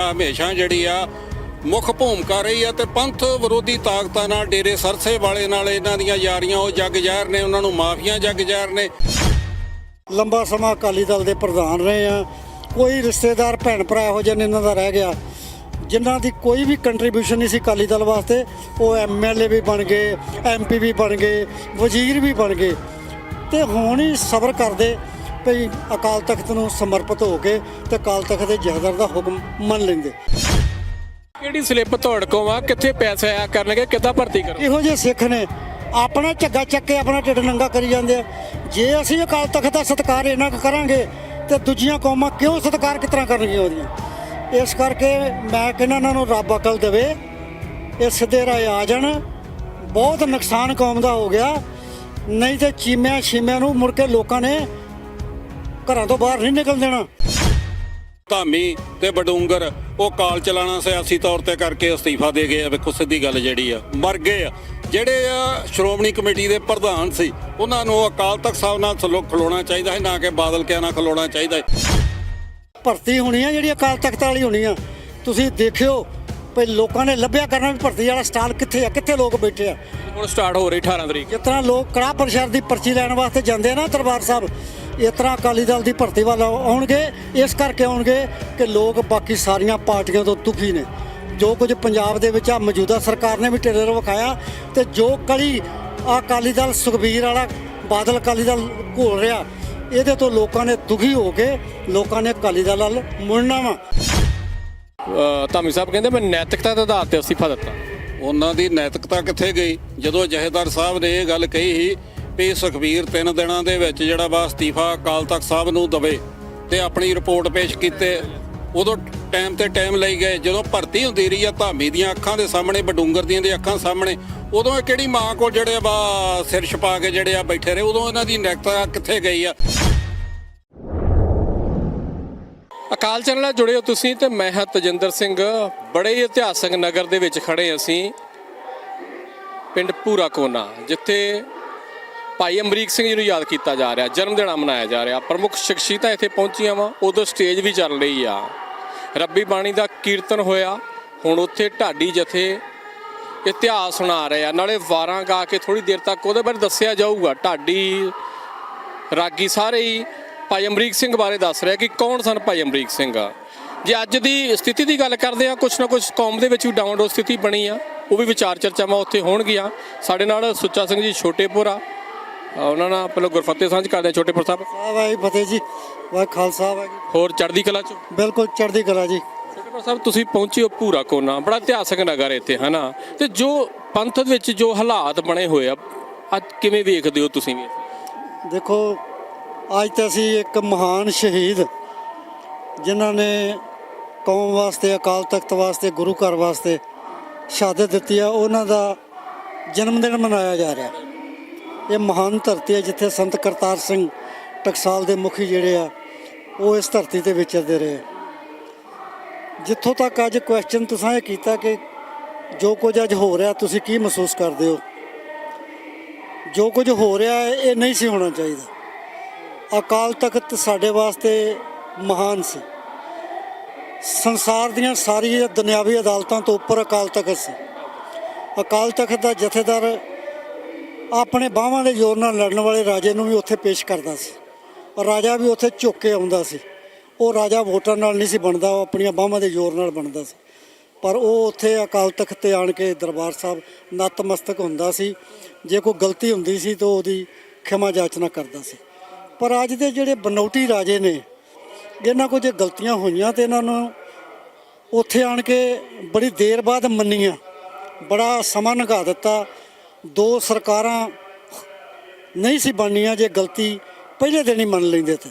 ਹਮੇਸ਼ਾ ਜਿਹੜੀ ਆ ਮੁੱਖ ਭੂਮਿਕਾ ਰਹੀ ਆ ਤੇ ਪੰਥ ਵਿਰੋਧੀ ਤਾਕਤਾਂ ਨਾਲ ਡੇਰੇ ਸਰਸੇ ਵਾਲੇ ਨਾਲ ਇਹਨਾਂ ਦੀਆਂ ਯਾਰੀਆਂ, ਉਹ ਜੱਗ ਜ਼ਾਹਰ ਨੇ, ਉਹਨਾਂ ਨੂੰ ਮਾਫੀਆਂ ਜੱਗ ਜ਼ਾਹਰ ਨੇ। ਲੰਬਾ ਸਮਾਂ ਅਕਾਲੀ ਦਲ ਦੇ ਪ੍ਰਧਾਨ ਰਹੇ ਆ। ਕੋਈ ਰਿਸ਼ਤੇਦਾਰ, ਭੈਣ ਭਰਾ ਇਹੋ ਜਿਹੇ ਨੇ ਇਹਨਾਂ ਦਾ ਰਹਿ ਗਿਆ। ਜਿਨ੍ਹਾਂ ਦੀ ਕੋਈ ਵੀ ਕੰਟਰੀਬਿਊਸ਼ਨ ਨਹੀਂ ਸੀ ਅਕਾਲੀ ਦਲ ਵਾਸਤੇ, ਉਹ ਐਮਐਲਏ ਵੀ ਬਣ ਗਏ ਐਮਪੀ ਵੀ ਬਣ ਗਏ, ਵਜ਼ੀਰ ਵੀ ਬਣ ਗਏ। ਤੇ ਹੁਣ ਹੀ ਸਬਰ ਕਰਦੇ। ਭਈ ਅਕਾਲ ਤਖਤ ਨੂੰ ਸਮਰਪਿਤ ਹੋ ਕੇ ਤੇ ਅਕਾਲ ਤਖਤ ਦੇ ਜਹਦਰ ਦਾ ਹੁਕਮ ਮੰਨ ਲੈਂਦੇ। ਕਿਹੜੀ ਸਲਿੱਪ ਆ ਕਿੱਥੇ ਪੈਸੇ ਆਇਆ ਕਰਨਗੇ? ਕਿੱਦਾਂ ਭਰਤੀ ਕਰੋ ਇਹੋ ਜਿਹੇ ਸਿੱਖ ਨੇ। ਆਪਣਾ ਝੱਗਾ ਚੱਕ ਕੇ ਆਪਣਾ ਢਿੱਡ ਨੰਗਾ ਕਰੀ ਜਾਂਦੇ ਆ। ਜੇ ਅਸੀਂ ਅਕਾਲ ਤਖਤ ਦਾ ਸਤਿਕਾਰ ਇਹਨਾਂ ਕੁ ਕਰਾਂਗੇ ਤੇ ਦੂਜੀਆਂ ਕੌਮਾਂ ਕਿਉਂ ਸਤਿਕਾਰ ਤਰ੍ਹਾਂ ਕਰਨਗੀਆਂ ਉਹਦੀਆਂ? ਇਸ ਕਰਕੇ ਮੈਂ ਕਹਿੰਦਾ ਇਹਨਾਂ ਨੂੰ ਰੱਬ ਅਕਲ ਦੇਵੇ ਇਹ ਸਿੱਧੇ ਰਾਹ ਆ ਜਾਣ। ਬਹੁਤ ਨੁਕਸਾਨ ਕੌਮ ਦਾ ਹੋ ਗਿਆ। ਨਹੀਂ ਤੇ ਚੀਮਿਆਂ ਛੀਮਿਆਂ ਨੂੰ ਮੁੜ ਕੇ ਲੋਕਾਂ ਨੇ ਘਰਾਂ ਤੋਂ ਬਾਹਰ ਨਹੀਂ ਨਿਕਲ ਦੇਣਾ। ਧਾਮੀ ਤੇ ਬਡੂੰਗਰ ਉਹ ਕਾਲ ਚਲਾਣਾ ਸਿਆਸੀ ਤੌਰ ਤੇ ਕਰਕੇ ਅਸਤੀਫਾ ਦੇ ਗਏ ਆ। ਵੇਖੋ ਸਿੱਧੀ ਗੱਲ ਜਿਹੜੀ ਆ ਮਰ ਗਏ ਆ। ਜਿਹੜੇ ਆ ਸ਼੍ਰੋਮਣੀ ਕਮੇਟੀ ਦੇ ਪ੍ਰਧਾਨ ਸੀ ਉਹਨਾਂ ਨੂੰ ਅਕਾਲ ਤਖਤ ਸਾਹਿਬ ਨਾਲ ਥੱਲੋਂ ਖਲੋਣਾ ਚਾਹੀਦਾ ਹੈ ਨਾ ਕਿ ਬਾਦਲ ਕਿਆ ਨਾਲ ਖਲੋਣਾ ਚਾਹੀਦਾ ਹੈ ਭਰਤੀ ਹੋਣੀ ਆ ਜਿਹੜੀ ਅਕਾਲ ਤਖਤ ਵਾਲੀ ਹੋਣੀ ਆ। ਤੁਸੀਂ ਦੇਖਿਓ ਭਈ ਲੋਕਾਂ ਨੇ ਲੱਭਿਆ ਕਰਨਾ ਵੀ ਭਰਤੀ ਵਾਲਾ ਸਟਾਲ ਕਿੱਥੇ ਆ ਕਿੱਥੇ ਲੋਕ ਬੈਠੇ ਆ। ਹੁਣ ਸਟਾਰਟ ਹੋ ਰਹੀ 18 ਤਰੀਕ। ਜਿਸ ਤਰ੍ਹਾਂ ਲੋਕ ਕੜਾਹ ਪ੍ਰਸ਼ਾਦ ਦੀ ਪਰਚੀ ਲੈਣ ਵਾਸਤੇ ਜਾਂਦੇ ਆ ਨਾ ਦਰਬਾਰ ਸਾਹਿਬ ਇਸ ਤਰ੍ਹਾਂ ਅਕਾਲੀ ਦਲ ਦੀ ਭਰਤੀ ਵੱਲ ਆਉਣਗੇ। ਇਸ ਕਰਕੇ ਆਉਣਗੇ ਕਿ ਲੋਕ ਬਾਕੀ ਸਾਰੀਆਂ ਪਾਰਟੀਆਂ ਤੋਂ ਦੁਖੀ ਨੇ। ਜੋ ਕੁਝ ਪੰਜਾਬ ਦੇ ਵਿੱਚ ਆ ਮੌਜੂਦਾ ਸਰਕਾਰ ਨੇ ਵੀ ਟੇਲਰ ਵਿਖਾਇਆ ਤੇ ਜੋ ਕਲੀ ਆ ਅਕਾਲੀ ਦਲ ਸੁਖਬੀਰ ਵਾਲਾ ਬਾਦਲ ਅਕਾਲੀ ਦਲ ਘੋਲ ਰਿਹਾ ਇਹਦੇ ਤੋਂ ਲੋਕਾਂ ਨੇ ਦੁਖੀ ਹੋ ਕੇ ਲੋਕਾਂ ਨੇ ਅਕਾਲੀ ਦਲ ਵੱਲ ਮੁੜਨਾ ਵਾ। ਧਾਮੀ ਸਾਹਿਬ ਕਹਿੰਦੇ ਮੈਂ ਨੈਤਿਕਤਾ ਦੇ ਆਧਾਰ ਤੇ ਅਸਤੀਫਾ ਦਿੱਤਾ। ਉਹਨਾਂ ਦੀ ਨੈਤਿਕਤਾ ਕਿੱਥੇ ਗਈ? ਜਦੋਂ ਜਹੇਦਾਰ ਸਾਹਿਬ ਨੇ ਇਹ ਗੱਲ ਕਹੀ ਸੀ ਵੀ ਸੁਖਬੀਰ ਤਿੰਨ ਦਿਨਾਂ ਦੇ ਵਿੱਚ ਜਿਹੜਾ ਵਾ ਅਸਤੀਫਾ ਅਕਾਲ ਤਖਤ ਸਾਹਿਬ ਨੂੰ ਦਵੇ ਤੇ ਆਪਣੀ ਰਿਪੋਰਟ ਪੇਸ਼ ਕੀਤੇ। ਉਦੋਂ ਟਾਈਮ ਤੇ ਟਾਈਮ ਲਈ ਗਏ। ਜਦੋਂ ਭਰਤੀ ਹੁੰਦੀ ਰਹੀ ਆ ਧਾਮੀ ਦੀਆਂ ਅੱਖਾਂ ਦੇ ਸਾਹਮਣੇ, ਬਡੂੰਗਰ ਦੀਆਂ ਦੇ ਅੱਖਾਂ ਸਾਹਮਣੇ, ਉਦੋਂ ਇਹ ਕਿਹੜੀ ਮਾਂ ਕੋਲ ਜਿਹੜੇ ਵਾ ਸਿਰ ਛਪਾ ਕੇ ਜਿਹੜੇ ਆ ਬੈਠੇ ਰਹੇ? ਉਦੋਂ ਇਹਨਾਂ ਦੀ ਨੈਕਤਾ ਕਿੱਥੇ ਗਈ ਆ? ਅਕਾਲ ਚੈਨਲ ਨਾਲ ਜੁੜੇ ਹੋ ਤੁਸੀਂ ਤੇ ਮੈਂ ਹਾਂ ਤਜਿੰਦਰ ਸਿੰਘ। ਬੜੇ ਹੀ ਇਤਿਹਾਸਕ ਨਗਰ ਦੇ ਵਿੱਚ ਖੜੇ ਅਸੀਂ। ਪਿੰਡ ਪੂਰਾ ਕੋਨਾ, ਜਿੱਥੇ ਭਾਈ ਅਮਰੀਕ ਸਿੰਘ ਜੀ ਨੂੰ ਯਾਦ ਕੀਤਾ ਜਾ ਰਿਹਾ ਜਨਮ ਦਿਹਾੜਾ ਮਨਾਇਆ ਜਾ ਰਿਹਾ। ਪ੍ਰਮੁੱਖ ਸ਼ਖਸੀਅਤਾਂ ਇੱਥੇ ਪਹੁੰਚੀਆਂ ਵਾ ਉਦੋਂ ਸਟੇਜ ਵੀ ਚੱਲ ਰਹੀ ਆ। ਰੱਬੀ ਬਾਣੀ ਦਾ ਕੀਰਤਨ ਹੋਇਆ ਹੁਣ ਉੱਥੇ ਢਾਡੀ ਜਥੇ ਇਤਿਹਾਸ ਸੁਣਾ ਰਹੇ ਆ। ਨਾਲੇ ਵਾਰਾਂ ਗਾ ਕੇ ਥੋੜੀ ਦੇਰ ਤੱਕ ਉਹਦੇ ਬਾਰੇ ਦੱਸਿਆ ਜਾਊਗਾ। ਢਾਡੀ ਰਾਗੀ ਸਾਰੇ ਹੀ ਭਾਈ ਅਮਰੀਕ ਸਿੰਘ ਬਾਰੇ ਦੱਸ ਰਿਹਾ ਕਿ ਕੌਣ ਸਨ ਭਾਈ ਅਮਰੀਕ ਸਿੰਘ? ਜੇ ਅੱਜ ਦੀ ਸਥਿਤੀ ਦੀ ਗੱਲ ਕਰਦੇ ਆ ਕੁਛ ਨਾ ਕੁਛ ਕੌਮ ਦੇ ਵਿੱਚ ਵੀ ਡਾਊਨ ਸਥਿਤੀ ਬਣੀ ਆ। ਉਹ ਵੀ ਵਿਚਾਰ ਚਰਚਾਵਾਂ ਉੱਥੇ ਹੋਣਗੀਆਂ। ਸਾਡੇ ਨਾਲ ਸੁੱਚਾ ਸਿੰਘ ਜੀ ਛੋਟੇਪੁਰਾ ਅ, ਉਹਨਾਂ ਨਾਲ ਪਹਿਲਾਂ ਗੁਰਫਤਿਹ ਸਾਂਝ ਕਰਦੇ ਆ ਛੋਟੇਪੁਰ ਸਾਹਿਬ। ਸਾਹਿਬ ਆਈ ਫਤਿਹ ਜੀ ਵਾਹ ਖਾਲਸਾ ਵਾਹਿਗੁਰੂ। ਹੋਰ ਚੜ੍ਹਦੀ ਕਲਾ ਚ? ਬਿਲਕੁਲ ਚੜ੍ਹਦੀ ਕਲਾ ਜੀ। ਛੋਟੇਪੁਰ ਸਾਹਿਬ ਤੁਸੀਂ ਪਹੁੰਚੇ ਹੋ ਪੂਰਾ ਕੋਨਾ ਬੜਾ ਇਤਿਹਾਸਕ ਨਗਰ ਹੈ ਇੱਥੇ ਹਨਾ? ਤੇ ਜੋ ਪੰਥ ਵਿੱਚ ਜੋ ਹਾਲਾਤ ਬਣੇ ਹੋਏ ਆ ਅੱਜ ਕਿਵੇਂ ਵੇਖਦੇ ਹੋ ਤੁਸੀਂ ਵੀ? ਦੇਖੋ ਅੱਜ ਤਾਂ ਅਸੀਂ ਇੱਕ ਮਹਾਨ ਸ਼ਹੀਦ ਜਿਨ੍ਹਾਂ ਨੇ ਕੌਮ ਵਾਸਤੇ ਅਕਾਲ ਤਖਤ ਵਾਸਤੇ ਗੁਰੂ ਘਰ ਵਾਸਤੇ ਸ਼ਹਾਦਤ ਦਿੱਤੀ ਆ। ਉਹਨਾਂ ਦਾ ਜਨਮ ਦਿਨ ਮਨਾਇਆ ਜਾ ਰਿਹਾ। ਇਹ ਮਹਾਨ ਧਰਤੀ ਹੈ ਜਿੱਥੇ ਸੰਤ ਕਰਤਾਰ ਸਿੰਘ ਟਕਸਾਲ ਦੇ ਮੁਖੀ ਜਿਹੜੇ ਆ, ਉਹ ਇਸ ਧਰਤੀ ਤੇ ਵਿਚਰਦੇ ਰਹੇ। ਜਿੱਥੋਂ ਤੱਕ ਅੱਜ ਕੁਐਸਚਨ ਤੁਸੀਂ ਇਹ ਕੀਤਾ ਕਿ ਜੋ ਕੁਝ ਅੱਜ ਹੋ ਰਿਹਾ, ਤੁਸੀਂ ਕੀ ਮਹਿਸੂਸ ਕਰਦੇ ਹੋ? ਜੋ ਕੁਝ ਹੋ ਰਿਹਾ ਹੈ, ਇਹ ਨਹੀਂ ਸੀ ਹੋਣਾ ਚਾਹੀਦਾ। ਅਕਾਲ ਤਖਤ ਸਾਡੇ ਵਾਸਤੇ ਮਹਾਨ ਸੀ। ਸੰਸਾਰ ਦੀਆਂ ਸਾਰੀਆਂ ਦੁਨਿਆਵੀ ਅਦਾਲਤਾਂ ਤੋਂ ਉੱਪਰ ਅਕਾਲ ਤਖਤ ਸੀ। ਅਕਾਲ ਤਖਤ ਦਾ ਜਥੇਦਾਰ ਆਪਣੇ ਬਾਹਾਂ ਦੇ ਜ਼ੋਰ ਨਾਲ ਲੜਨ ਵਾਲੇ ਰਾਜੇ ਨੂੰ ਵੀ ਉੱਥੇ ਪੇਸ਼ ਕਰਦਾ ਸੀ। ਔਰ ਰਾਜਾ ਵੀ ਉੱਥੇ ਝੁੱਕ ਕੇ ਆਉਂਦਾ ਸੀ। ਉਹ ਰਾਜਾ ਵੋਟਾਂ ਨਾਲ ਨਹੀਂ ਸੀ ਬਣਦਾ, ਉਹ ਆਪਣੀਆਂ ਬਾਹਾਂ ਦੇ ਜ਼ੋਰ ਨਾਲ ਬਣਦਾ ਸੀ। ਪਰ ਉਹ ਉੱਥੇ ਅਕਾਲ ਤਖਤ ਤੇ ਆਣ ਕੇ ਦਰਬਾਰ ਸਾਹਿਬ ਨਤਮਸਤਕ ਹੁੰਦਾ ਸੀ। ਜੇ ਕੋਈ ਗਲਤੀ ਹੁੰਦੀ ਸੀ ਤਾਂ ਉਹਦੀ ਖਿਮਾ ਜਾਚਨਾ ਕਰਦਾ ਸੀ। ਪਰ ਅੱਜ ਦੇ ਜਿਹੜੇ ਬਨੌਟੀ ਰਾਜੇ ਨੇ, ਇਹਨਾਂ ਕੋਲ ਜੇ ਗਲਤੀਆਂ ਹੋਈਆਂ ਤੇ ਇਹਨਾਂ ਨੂੰ ਉੱਥੇ ਆਣ ਕੇ ਬੜੀ ਦੇਰ ਬਾਅਦ ਮੰਨੀਆਂ। ਬੜਾ ਸਮਾਂ ਲੰਘਾ ਦਿੱਤਾ। ਦੋ ਸਰਕਾਰਾਂ ਨਹੀਂ ਸੀ ਬਣਨੀਆਂ ਜੇ ਗਲਤੀ ਪਹਿਲੇ ਦਿਨ ਹੀ ਮੰਨ ਲੈਂਦੇ ਤੇ।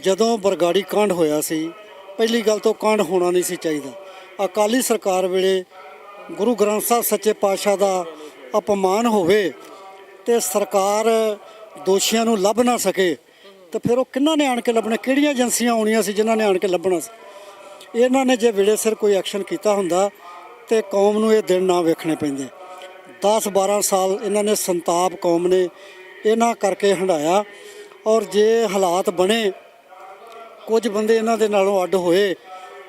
ਜਦੋਂ ਬਰਗਾੜੀ ਕਾਂਡ ਹੋਇਆ ਸੀ, ਪਹਿਲੀ ਗੱਲ ਤੋਂ ਕਾਂਡ ਹੋਣਾ ਨਹੀਂ ਸੀ ਚਾਹੀਦਾ। ਅਕਾਲੀ ਸਰਕਾਰ ਵੇਲੇ ਗੁਰੂ ਗ੍ਰੰਥ ਸਾਹਿਬ ਸੱਚੇ ਪਾਤਸ਼ਾਹ ਦਾ ਅਪਮਾਨ ਹੋਵੇ ਤੇ ਸਰਕਾਰ ਦੋਸ਼ੀਆਂ ਨੂੰ ਲੱਭ ਨਾ ਸਕੇ, ਤੇ ਫਿਰ ਉਹ ਕਿੰਨਾਂ ਨੇ ਆਣ ਕੇ ਲੱਭਣਾ? ਕਿਹੜੀਆਂ ਏਜੰਸੀਆਂ ਆਉਣੀਆਂ ਸੀ ਜਿਨ੍ਹਾਂ ਨੇ ਆਣ ਕੇ ਲੱਭਣਾ ਸੀ? ਇਹਨਾਂ ਨੇ ਜੇ ਵੇਲੇ ਸਿਰ ਕੋਈ ਐਕਸ਼ਨ ਕੀਤਾ ਹੁੰਦਾ ਤੇ ਕੌਮ ਨੂੰ ਇਹ ਦਿਨ ਨਾ ਵੇਖਣੇ ਪੈਂਦੇ। 10 12 ਸਾਲ ਇਹਨਾਂ ਨੇ ਸੰਤਾਪ ਕੌਮ ਨੇ ਇਹਨਾਂ ਕਰਕੇ ਹੰਡਾਇਆ ਔਰ ਜੇ ਹਾਲਾਤ ਬਣੇ, ਕੁਝ ਬੰਦੇ ਇਹਨਾਂ ਦੇ ਨਾਲੋਂ ਅੱਡ ਹੋਏ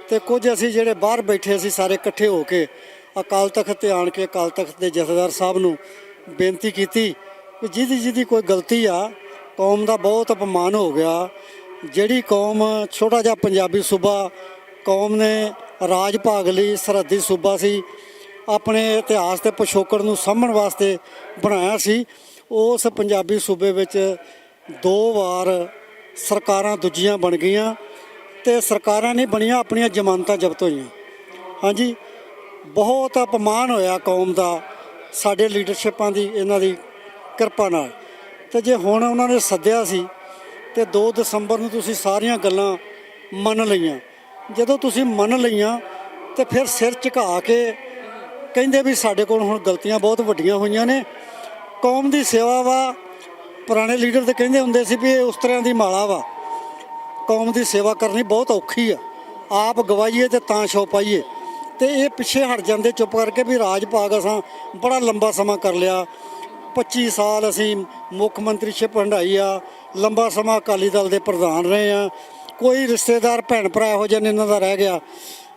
ਤੇ ਕੁਝ ਅਸੀਂ ਜਿਹੜੇ ਬਾਹਰ ਬੈਠੇ ਸੀ ਸਾਰੇ ਇਕੱਠੇ ਹੋ ਕੇ ਅਕਾਲ ਤਖਤ ਤੇ ਆਣ ਕੇ ਅਕਾਲ ਤਖਤ ਦੇ ਜਥੇਦਾਰ ਸਾਹਿਬ ਨੂੰ ਬੇਨਤੀ ਕੀਤੀ ਕਿ ਜਿਹਦੀ ਜਿਹਦੀ ਕੋਈ ਗਲਤੀ ਆ, ਕੌਮ ਦਾ ਬਹੁਤ ਅਪਮਾਨ ਹੋ ਗਿਆ। ਜਿਹੜੀ ਕੌਮ ਛੋਟਾ ਜਿਹਾ ਪੰਜਾਬੀ ਸੂਬਾ, ਕੌਮ ਨੇ ਰਾਜ ਭਾਗ ਲਈ ਸਰਹੱਦੀ ਸੂਬਾ ਸੀ ਆਪਣੇ ਇਤਿਹਾਸ ਤੇ ਪਿਛੋਕੜ ਨੂੰ ਸਾਂਭਣ ਵਾਸਤੇ ਬਣਾਇਆ ਸੀ। ਉਸ ਪੰਜਾਬੀ ਸੂਬੇ ਵਿੱਚ ਦੋ ਵਾਰ ਸਰਕਾਰਾਂ ਦੂਜੀਆਂ ਬਣ ਗਈਆਂ ਤੇ ਸਰਕਾਰਾਂ ਨਹੀਂ ਬਣੀਆਂ ਆਪਣੀਆਂ ਜ਼ਮਾਨਤਾਂ ਜ਼ਬਤ ਹੋਈਆਂ। ਹਾਂਜੀ, ਬਹੁਤ ਅਪਮਾਨ ਹੋਇਆ ਕੌਮ ਦਾ ਸਾਡੇ ਲੀਡਰਸ਼ਿਪਾਂ ਦੀ, ਇਹਨਾਂ ਦੀ ਕਿਰਪਾ ਨਾਲ। ਤੇ ਜੇ ਹੁਣ ਉਹਨਾਂ ਨੇ ਸੱਦਿਆ ਸੀ ਤੇ 2 ਦਸੰਬਰ ਨੂੰ ਤੁਸੀਂ ਸਾਰੀਆਂ ਗੱਲਾਂ ਮੰਨ ਲਈਆਂ। ਜਦੋਂ ਤੁਸੀਂ ਮੰਨ ਲਈਆਂ ਤੇ ਫਿਰ ਸਿਰ ਝੁਕਾ ਕੇ ਕਹਿੰਦੇ ਵੀ ਸਾਡੇ ਕੋਲ ਹੁਣ ਗਲਤੀਆਂ ਬਹੁਤ ਵੱਡੀਆਂ ਹੋਈਆਂ ਨੇ। ਕੌਮ ਦੀ ਸੇਵਾ ਵਾ, ਪੁਰਾਣੇ ਲੀਡਰ ਤੇ ਕਹਿੰਦੇ ਹੁੰਦੇ ਸੀ ਵੀ ਇਹ ਉਸ ਤਰ੍ਹਾਂ ਦੀ ਮਾਲਾ ਵਾ। ਕੌਮ ਦੀ ਸੇਵਾ ਕਰਨੀ ਬਹੁਤ ਔਖੀ ਆ। ਆਪ ਗਵਾਈਏ ਤੇ ਤਾਂ ਸ਼ੋ ਪਾਈਏ। ਤੇ ਇਹ ਪਿੱਛੇ ਹਟ ਜਾਂਦੇ ਚੁੱਪ ਕਰਕੇ ਵੀ ਰਾਜ ਭਾਗ ਅਸਾਂ ਬੜਾ ਲੰਬਾ ਸਮਾਂ ਕਰ ਲਿਆ। 25 ਸਾਲ ਅਸੀਂ ਮੁੱਖ ਮੰਤਰੀ ਮੰਤਰੀਸ਼ਿਪ ਹੰਡਾਈ ਆ। ਲੰਬਾ ਸਮਾਂ ਅਕਾਲੀ ਦਲ ਦੇ ਪ੍ਰਧਾਨ ਰਹੇ ਆ। ਕੋਈ ਰਿਸ਼ਤੇਦਾਰ ਭੈਣ ਭਰਾ ਇਹੋ ਜਿਹੇ ਇਹਨਾਂ ਦਾ ਰਹਿ ਗਿਆ।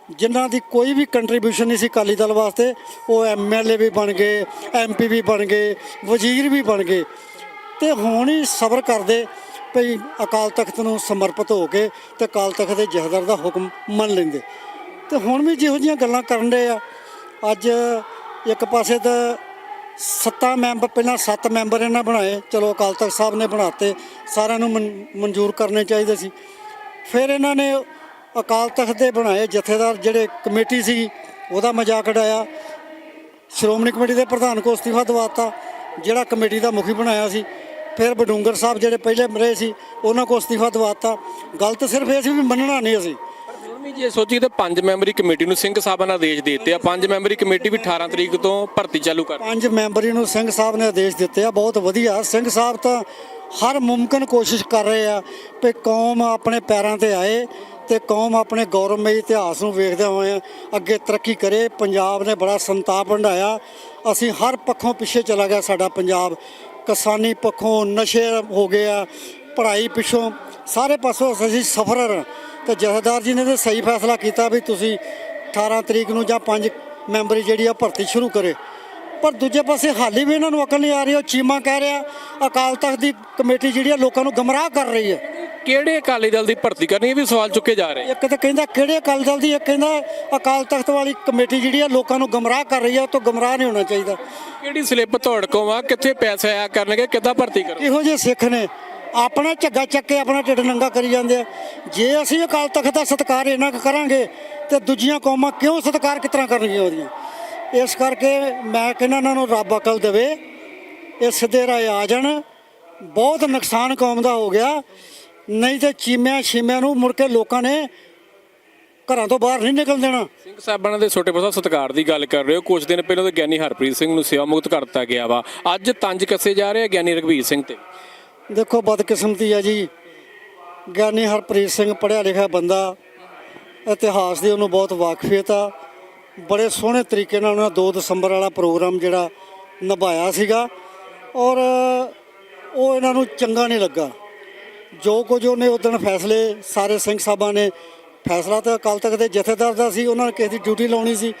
ਜਿਨ੍ਹਾਂ ਦੀ ਕੋਈ ਵੀ ਕੰਟਰੀਬਿਊਸ਼ਨ ਨਹੀਂ ਸੀ ਅਕਾਲੀ ਦਲ ਵਾਸਤੇ, ਉਹ ਐਮਐਲਏ ਵੀ ਬਣ ਗਏ ਐਮਪੀ ਵੀ ਬਣ ਗਏ, ਵਜ਼ੀਰ ਵੀ ਬਣ ਗਏ। ਤੇ ਹੁਣ ਹੀ ਸਬਰ ਕਰਦੇ ਭਈ ਅਕਾਲ ਤਖਤ ਨੂੰ ਸਮਰਪਿਤ ਹੋ ਕੇ ਤੇ ਅਕਾਲ ਤਖਤ ਦੇ ਜਹਦਰ ਦਾ ਹੁਕਮ ਮੰਨ ਲੈਂਦੇ। ਤੇ ਹੁਣ ਵੀ ਜਿਹੋ ਜਿਹੀਆਂ ਗੱਲਾਂ ਕਰਨ ਦੇ ਆ। ਅੱਜ ਇੱਕ ਪਾਸੇ ਤਾਂ ਸੱਤਾ ਮੈਂਬਰ ਪਹਿਲਾਂ ਸੱਤ ਮੈਂਬਰ ਇਹਨਾਂ ਬਣਾਏ, ਚਲੋ ਅਕਾਲ ਤਖਤ ਸਾਹਿਬ ਨੇ ਬਣਾਤੇ, ਸਾਰਿਆਂ ਨੂੰ ਮਨ- ਮਨਜ਼ੂਰ ਕਰਨੇ ਚਾਹੀਦੇ ਸੀ। ਫਿਰ ਇਹਨਾਂ ਨੇ ਅਕਾਲ ਤਖਤ ਦੇ ਬਣਾਏ ਜਥੇਦਾਰ ਜਿਹੜੇ ਕਮੇਟੀ ਸੀ ਉਹਦਾ ਮਜ਼ਾਕ ਉਡਾਇਆ। ਸ਼੍ਰੋਮਣੀ ਕਮੇਟੀ ਦੇ ਪ੍ਰਧਾਨ ਕੋ ਅਸਤੀਫਾ ਦਵਾਤਾ ਜਿਹੜਾ ਕਮੇਟੀ ਦਾ ਮੁਖੀ ਬਣਾਇਆ ਸੀ। ਫਿਰ ਬਡੂੰਗਰ ਸਾਹਿਬ ਜਿਹੜੇ ਪਹਿਲੇ ਰਹੇ ਸੀ ਉਹਨਾਂ ਕੋ ਅਸਤੀਫਾ ਦਵਾਤਾ। ਗੱਲ ਤਾਂ ਸਿਰਫ ਇਹ ਸੀ ਵੀ ਮੰਨਣਾ ਨਹੀਂ ਅਸੀਂ। ਵੀ ਜੇ ਸੋਚੀ ਤੇ ਪੰਜ ਮੈਂਬਰੀ ਕਮੇਟੀ ਨੂੰ ਸਿੰਘ ਸਾਹਿਬਾਂ ਨੇ ਆਦੇਸ਼ ਦਿੱਤੇ ਆ। ਪੰਜ ਮੈਂਬਰੀ ਕਮੇਟੀ ਵੀ 18 ਤਰੀਕ ਤੋਂ ਭਰਤੀ ਚਾਲੂ ਕਰ ਪੰਜ ਮੈਂਬਰੀ ਨੂੰ ਸਿੰਘ ਸਾਹਿਬ ਨੇ ਆਦੇਸ਼ ਦਿੱਤੇ ਆ। ਬਹੁਤ ਵਧੀਆ। ਸਿੰਘ ਸਾਹਿਬ ਤਾਂ ਹਰ ਮੁਮਕਨ ਕੋਸ਼ਿਸ਼ ਕਰ ਰਹੇ ਆ ਕਿ ਕੌਮ ਆਪਣੇ ਪੈਰਾਂ ਤੇ ਆਏ। ਤੇ ਕੌਮ ਆਪਣੇ ਗੌਰਵਮਈ ਇਤਿਹਾਸ ਨੂੰ ਵੇਖਦੇ ਹੋਏ ਅੱਗੇ ਤਰੱਕੀ ਕਰੇ। ਪੰਜਾਬ ਨੇ ਬੜਾ ਸੰਤਾਪ ਹੰਢਾਇਆ ਅਸੀਂ ਹਰ ਪੱਖੋਂ ਪਿੱਛੇ ਚਲਾ ਗਿਆ ਸਾਡਾ ਪੰਜਾਬ। ਕਿਸਾਨੀ ਪੱਖੋਂ ਨਸ਼ੇ ਹੋ ਗਏ ਆ, ਪੜ੍ਹਾਈ ਪਿੱਛੋਂ ਸਾਰੇ ਪਾਸੋਂ ਅਸੀਂ ਸਫਰਰ ਹਾਂ। ਤੇ ਜਥੇਦਾਰ ਜੀ ਨੇ ਤਾਂ ਸਹੀ ਫੈਸਲਾ ਕੀਤਾ ਵੀ ਤੁਸੀਂ 18 ਤਰੀਕ ਨੂੰ ਜਾਂ ਪੰਜ ਮੈਂਬਰੀ ਜਿਹੜੀ ਆ ਭਰਤੀ ਸ਼ੁਰੂ ਕਰੇ। ਪਰ ਦੂਜੇ ਪਾਸੇ ਹਾਲੀ ਵੀ ਇਹਨਾਂ ਨੂੰ ਅਕਲ ਨਹੀਂ ਆ ਰਹੀ, ਉਹ ਚੀਮਾ ਕਹਿ ਰਿਹਾ, ਅਕਾਲ ਤਖਤ ਦੀ ਕਮੇਟੀ ਜਿਹੜੀ ਆ ਲੋਕਾਂ ਨੂੰ ਗਮਰਾਹ ਕਰ ਰਹੀ ਹੈ। ਕਿਹੜੇ ਅਕਾਲੀ ਦਲ ਦੀ ਭਰਤੀ ਕਰਨੀ ਇਹ ਵੀ ਸਵਾਲ ਚੁੱਕੇ ਜਾ ਰਹੇ। ਇੱਕ ਤਾਂ ਕਹਿੰਦਾ ਕਿਹੜੇ ਅਕਾਲ ਦਲ ਦੀ ਇੱਕ ਕਹਿੰਦਾ ਅਕਾਲ ਤਖਤ ਵਾਲੀ ਕਮੇਟੀ ਜਿਹੜੀ ਆ ਲੋਕਾਂ ਨੂੰ ਗਮਰਾਹ ਕਰ ਰਹੀ ਆ ਉਹ ਤੋਂ ਗਮਰਾਹ ਨਹੀਂ ਹੋਣਾ ਚਾਹੀਦਾ। ਕਿਹੜੀ ਸਲਿੱਪ ਕੋਲ ਆ ਕਿੱਥੇ ਪੈਸੇ ਆਇਆ ਕਰਨਗੇ ਕਿੱਦਾਂ ਭਰਤੀ ਕਰੋ ਇਹੋ ਜਿਹੇ ਸਿੱਖ ਨੇ। ਆਪਣਾ ਝੱਗਾ ਚੱਕ ਕੇ ਆਪਣਾ ਢਿੱਡ ਨੰਗਾ ਕਰੀ ਜਾਂਦੇ ਆ। ਜੇ ਅਸੀਂ ਅਕਾਲ ਤਖਤ ਦਾ ਸਤਿਕਾਰ ਇਹਨਾਂ ਕੁ ਕਰਾਂਗੇ ਤੇ ਦੂਜੀਆਂ ਕੌਮਾਂ ਕਿਉਂ ਸਤਿਕਾਰ ਕਿਸ ਤਰ੍ਹਾਂ ਕਰਨਗੀਆਂ ਉਹਦੀਆਂ? ਇਸ ਕਰਕੇ ਮੈਂ ਕਹਿੰਦਾ ਇਹਨਾਂ ਨੂੰ ਰੱਬ ਅਕਲ ਦੇਵੇ ਇਹ ਸਿੱਧੇ ਰਾਹ ਆ ਜਾਣ। ਬਹੁਤ ਨੁਕਸਾਨ ਕੌਮ ਦਾ ਹੋ ਗਿਆ। ਨਹੀਂ ਤੇ ਚੀਮਿਆਂ ਛੀਮਿਆਂ ਨੂੰ ਮੁੜ ਕੇ ਲੋਕਾਂ ਨੇ ਘਰਾਂ ਤੋਂ ਬਾਹਰ ਨਹੀਂ ਨਿਕਲ ਦੇਣਾ। ਸਿੰਘ ਸਾਹਿਬਾਨਾਂ ਦੇ ਛੋਟੇ ਬਸਾ ਸਤਿਕਾਰ ਦੀ ਗੱਲ ਕਰ ਰਹੇ ਹੋ। ਕੁਝ ਦਿਨ ਪਹਿਲਾਂ ਤਾਂ ਗਿਆਨੀ ਹਰਪ੍ਰੀਤ ਸਿੰਘ ਨੂੰ ਸੇਵਾ ਮੁਕਤ ਕਰ ਦਿੱਤਾ ਗਿਆ ਵਾ। ਅੱਜ ਤੰਜ ਕੱਸੇ ਜਾ ਰਹੇ ਆ ਗਿਆਨੀ ਰਘਵੀਰ ਸਿੰਘ ਤੇ। ਦੇਖੋ ਬਦਕਿਸਮਤੀ ਆ ਜੀ। ਗਿਆਨੀ ਹਰਪ੍ਰੀਤ ਸਿੰਘ ਪੜ੍ਹਿਆ ਲਿਖਿਆ ਬੰਦਾ। ਇਤਿਹਾਸ ਦੀ ਉਹਨੂੰ ਬਹੁਤ ਵਾਕਫੀਅਤ ਆ। ਬੜੇ ਸੋਹਣੇ ਤਰੀਕੇ ਨਾਲ ਉਹਨਾਂ 2 ਦਸੰਬਰ ਵਾਲਾ ਪ੍ਰੋਗਰਾਮ ਜਿਹੜਾ ਨਿਭਾਇਆ ਸੀਗਾ। ਔਰ ਉਹ ਇਹਨਾਂ ਨੂੰ ਚੰਗਾ ਨਹੀਂ ਲੱਗਾ। ਜੋ ਕੁਝ ਉਹਨੇ ਉਦੋਂ ਫੈਸਲੇ, ਸਾਰੇ ਸਿੰਘ ਸਾਹਿਬਾਂ ਨੇ ਫੈਸਲਾ ਤਾਂ ਅਕਾਲ ਤਖਤ ਦੇ ਜਥੇਦਾਰ ਦਾ ਸੀ, ਉਹਨਾਂ ਨੇ ਕਿਸੇ ਦੀ ਡਿਊਟੀ ਲਾਉਣੀ ਸੀ।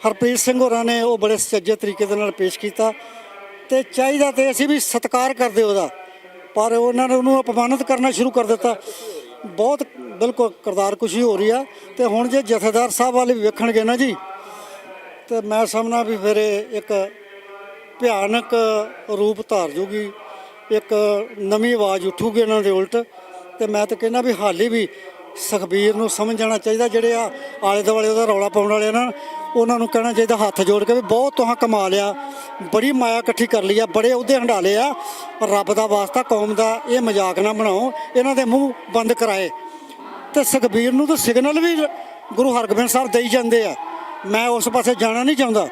ਹਰਪ੍ਰੀਤ ਸਿੰਘ ਹੋਰਾਂ ਨੇ ਉਹ ਬੜੇ ਸੁਚੱਜੇ ਤਰੀਕੇ ਦੇ ਨਾਲ ਪੇਸ਼ ਕੀਤਾ ਤੇ ਚਾਹੀਦਾ ਤੇ ਅਸੀਂ ਵੀ ਸਤਿਕਾਰ ਕਰਦੇ ਉਹਦਾ, ਪਰ ਉਹਨਾਂ ਨੇ ਉਹਨੂੰ ਅਪਮਾਨਿਤ ਕਰਨਾ ਸ਼ੁਰੂ ਕਰ ਦਿੱਤਾ। ਬਹੁਤ ਬਿਲਕੁਲ ਕਰਦਾਰ ਕੁਸ਼ੀ ਹੋ ਰਹੀ ਆ ਤੇ ਹੁਣ ਜੇ ਜਥੇਦਾਰ ਸਾਹਿਬ ਵਾਲੇ ਵੀ ਵੇਖਣਗੇ ਨਾ ਜੀ, ਤੇ ਮੈਂ ਸਮਝਣਾ ਵੀ ਫਿਰ ਇਹ ਇੱਕ ਭਿਆਨਕ ਰੂਪ ਧਾਰ ਜੂਗੀ। ਇੱਕ ਨਵੀਂ ਆਵਾਜ਼ ਉੱਠੂਗੀ ਇਹਨਾਂ ਦੇ ਉਲਟ ਤੇ ਮੈਂ ਤਾਂ ਕਹਿੰਦਾ ਵੀ ਹਾਲੇ ਵੀ ਸੁਖਬੀਰ ਨੂੰ ਸਮਝ ਜਾਣਾ ਚਾਹੀਦਾ, ਜਿਹੜੇ ਆ ਆਲੇ ਦੁਆਲੇ ਉਹਦਾ ਰੌਲਾ ਪਾਉਣ ਵਾਲੇ ਨਾ, ਉਹਨਾਂ ਨੂੰ ਕਹਿਣਾ ਚਾਹੀਦਾ ਹੱਥ ਜੋੜ ਕੇ ਵੀ ਬਹੁਤ ਤੁਹਾਂ ਕਮਾ ਲਿਆ, ਬੜੀ ਮਾਇਆ ਇਕੱਠੀ ਕਰ ਲਈ ਆ, ਬੜੇ ਉਹਦੇ ਹੰਡਾਲੇ ਆ ਪਰ ਰੱਬ ਦਾ ਵਾਸਤਾ, ਕੌਮ ਦਾ, ਇਹ ਮਜ਼ਾਕ ਨਾ ਬਣਾਓ, ਇਹਨਾਂ ਦੇ ਮੂੰਹ ਬੰਦ ਕਰਾਏ। ਤੇ ਸੁਖਬੀਰ ਨੂੰ ਤਾਂ ਸਿਗਨਲ ਵੀ ਗੁਰੂ ਹਰਗੋਬਿੰਦ ਸਾਹਿਬ ਦੇਈ ਜਾਂਦੇ ਆ। ਮੈਂ ਉਸ ਪਾਸੇ ਜਾਣਾ ਨਹੀਂ ਚਾਹੁੰਦਾ।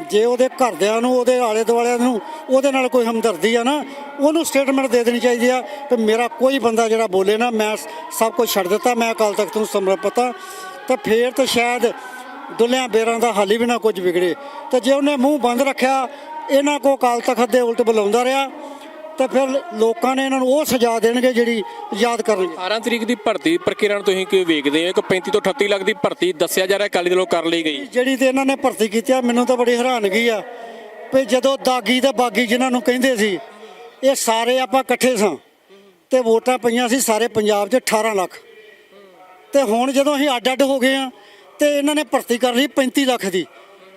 ਜੇ ਉਹਦੇ ਘਰਦਿਆਂ ਨੂੰ, ਉਹਦੇ ਆਲੇ ਦੁਆਲਿਆਂ ਨੂੰ ਉਹਦੇ ਨਾਲ ਕੋਈ ਹਮਦਰਦੀ ਆ ਨਾ, ਉਹਨੂੰ ਸਟੇਟਮੈਂਟ ਦੇ ਦੇਣੀ ਚਾਹੀਦੀ ਆ ਕਿ ਮੇਰਾ ਕੋਈ ਬੰਦਾ ਜਿਹੜਾ ਬੋਲੇ ਨਾ, ਮੈਂ ਸਭ ਕੁਝ ਛੱਡ ਦਿੱਤਾ, ਮੈਂ ਅਕਾਲ ਤਖਤ ਨੂੰ ਸਮਰਪਿਤ ਹਾਂ ਤਾਂ ਫੇਰ ਤਾਂ ਸ਼ਾਇਦ ਦੁੱਲਿਆਂ ਬੇਰਾਂ ਦਾ ਹਾਲੀ ਵੀ ਨਾ ਕੁਝ ਵਿਗੜੇ। ਤੇ ਜੇ ਉਹਨੇ ਮੂੰਹ ਬੰਦ ਰੱਖਿਆ, ਇਹਨਾਂ ਕੋ ਅਕਾਲ ਤਖਤ ਦੇ ਉਲਟ ਬੁਲਾਉਂਦਾ ਰਿਹਾ ਤੇ ਫਿਰ ਲੋਕਾਂ ਨੇ ਇਹਨਾਂ ਨੂੰ ਉਹ ਸਜ਼ਾ ਦੇਣਗੇ ਜਿਹੜੀ ਯਾਦ ਕਰਨਗੇ 18 ਤਰੀਕ ਦੀ ਭਰਤੀ ਪ੍ਰਕਿਰਿਆ ਨੂੰ ਤੁਸੀਂ ਕਿਵੇਂ ਵੇਖਦੇ ਹੋ? ਇੱਕ 35 ਤੋਂ 38 ਲੱਖ ਦੀ ਭਰਤੀ ਦੱਸਿਆ ਜਾ ਰਿਹਾ ਅਕਾਲੀ ਦਲੋਂ ਕਰ ਲਈ ਗਈ। ਜਿਹੜੀ ਤੇ ਇਹਨਾਂ ਨੇ ਭਰਤੀ ਕੀਤੀ ਆ ਮੈਨੂੰ ਤਾਂ ਬੜੀ ਹੈਰਾਨਗੀ ਆ ਵੀ ਜਦੋਂ ਦਾਗੀ ਤੇ ਬਾਗੀ ਜਿਨ੍ਹਾਂ ਨੂੰ ਕਹਿੰਦੇ ਸੀ ਇਹ ਸਾਰੇ ਆਪਾਂ ਇਕੱਠੇ ਸਾਂ ਤੇ ਵੋਟਾਂ ਪਈਆਂ ਸੀ ਸਾਰੇ ਪੰਜਾਬ 'ਚ 18 ਲੱਖ। ਤੇ ਹੁਣ ਜਦੋਂ ਅਸੀਂ ਅੱਡ ਅੱਡ ਹੋ ਗਏ ਆ ਤੇ ਇਹਨਾਂ ਨੇ ਭਰਤੀ ਕਰ ਲਈ 35 ਲੱਖ ਦੀ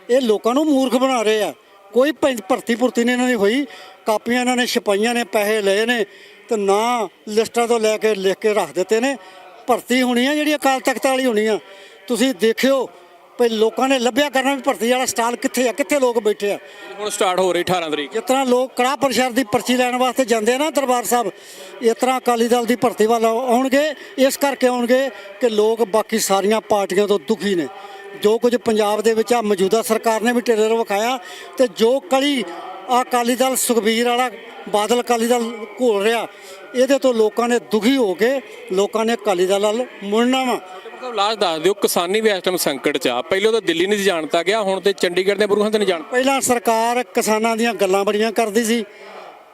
ਇਹ ਲੋਕਾਂ ਨੂੰ ਮੂਰਖ ਬਣਾ ਰਹੇ ਆ। ਕੋਈ ਭਰਤੀ ਭੁਰਤੀ ਨਹੀਂ ਇਹਨਾਂ ਦੀ ਹੋਈ। ਕਾਪੀਆਂ ਇਹਨਾਂ ਨੇ ਛਪਾਈਆਂ ਨੇ ਪੈਸੇ ਲਏ ਨੇ ਤੇ ਨਾ ਲਿਸਟਾਂ ਤੋਂ ਲੈ ਕੇ ਲਿਖ ਕੇ ਰੱਖ ਦਿੱਤੇ ਨੇ। ਭਰਤੀ ਹੋਣੀ ਆ ਜਿਹੜੀ ਅਕਾਲ ਤਖਤ ਵਾਲੀ ਹੋਣੀ ਆ ਤੁਸੀਂ ਦੇਖਿਓ ਵੀ ਲੋਕਾਂ ਨੇ ਲੱਭਿਆ ਕਰਨਾ ਵੀ ਭਰਤੀ ਵਾਲਾ ਸਟਾਲ ਕਿੱਥੇ ਆ ਕਿੱਥੇ ਲੋਕ ਬੈਠੇ ਆ। ਹੁਣ ਸਟਾਰਟ ਹੋ ਰਹੀ 18 ਤਰੀਕ। ਜਿਸ ਤਰ੍ਹਾਂ ਲੋਕ ਕੜਾਹ ਪ੍ਰਸ਼ਾਦ ਦੀ ਪਰਚੀ ਲੈਣ ਵਾਸਤੇ ਜਾਂਦੇ ਆ ਨਾ ਦਰਬਾਰ ਸਾਹਿਬ ਇਸ ਤਰ੍ਹਾਂ ਅਕਾਲੀ ਦਲ ਦੀ ਭਰਤੀ ਵੱਲ ਆਉਣਗੇ। ਇਸ ਕਰਕੇ ਆਉਣਗੇ ਕਿ ਲੋਕ ਬਾਕੀ ਸਾਰੀਆਂ ਪਾਰਟੀਆਂ ਤੋਂ ਦੁਖੀ ਨੇ। ਜੋ ਕੁਝ ਪੰਜਾਬ ਦੇ ਵਿੱਚ ਆ ਮੌਜੂਦਾ ਸਰਕਾਰ ਨੇ ਵੀ ਟੇਲਰ ਵਿਖਾਇਆ ਤੇ ਜੋ ਕਲੀ ਆ ਅਕਾਲੀ ਦਲ ਸੁਖਬੀਰ ਵਾਲਾ ਬਾਦਲ ਅਕਾਲੀ ਦਲ ਘੋਲ ਰਿਹਾ ਇਹਦੇ ਤੋਂ ਲੋਕਾਂ ਨੇ ਦੁਖੀ ਹੋ ਕੇ ਲੋਕਾਂ ਨੇ ਅਕਾਲੀ ਦਲ ਵੱਲ ਮੁੜਨਾ ਵਾ। ਮਤਲਬ ਲਾਸਟ ਦੱਸ ਦਿਓ ਕਿਸਾਨੀ ਵੀ ਇਸ ਟਾਈਮ ਸੰਕਟ 'ਚ ਆ। ਪਹਿਲਾਂ ਤਾਂ ਦਿੱਲੀ ਨਹੀਂ ਜਾਣਤਾ ਗਿਆ ਹੁਣ ਤੇ ਚੰਡੀਗੜ੍ਹ ਦੇ ਬਰੂਹਾਂ ਤੇ ਨਹੀਂ ਜਾਣ ਪਹਿਲਾਂ ਸਰਕਾਰ ਕਿਸਾਨਾਂ ਦੀਆਂ ਗੱਲਾਂ ਬੜੀਆਂ ਕਰਦੀ ਸੀ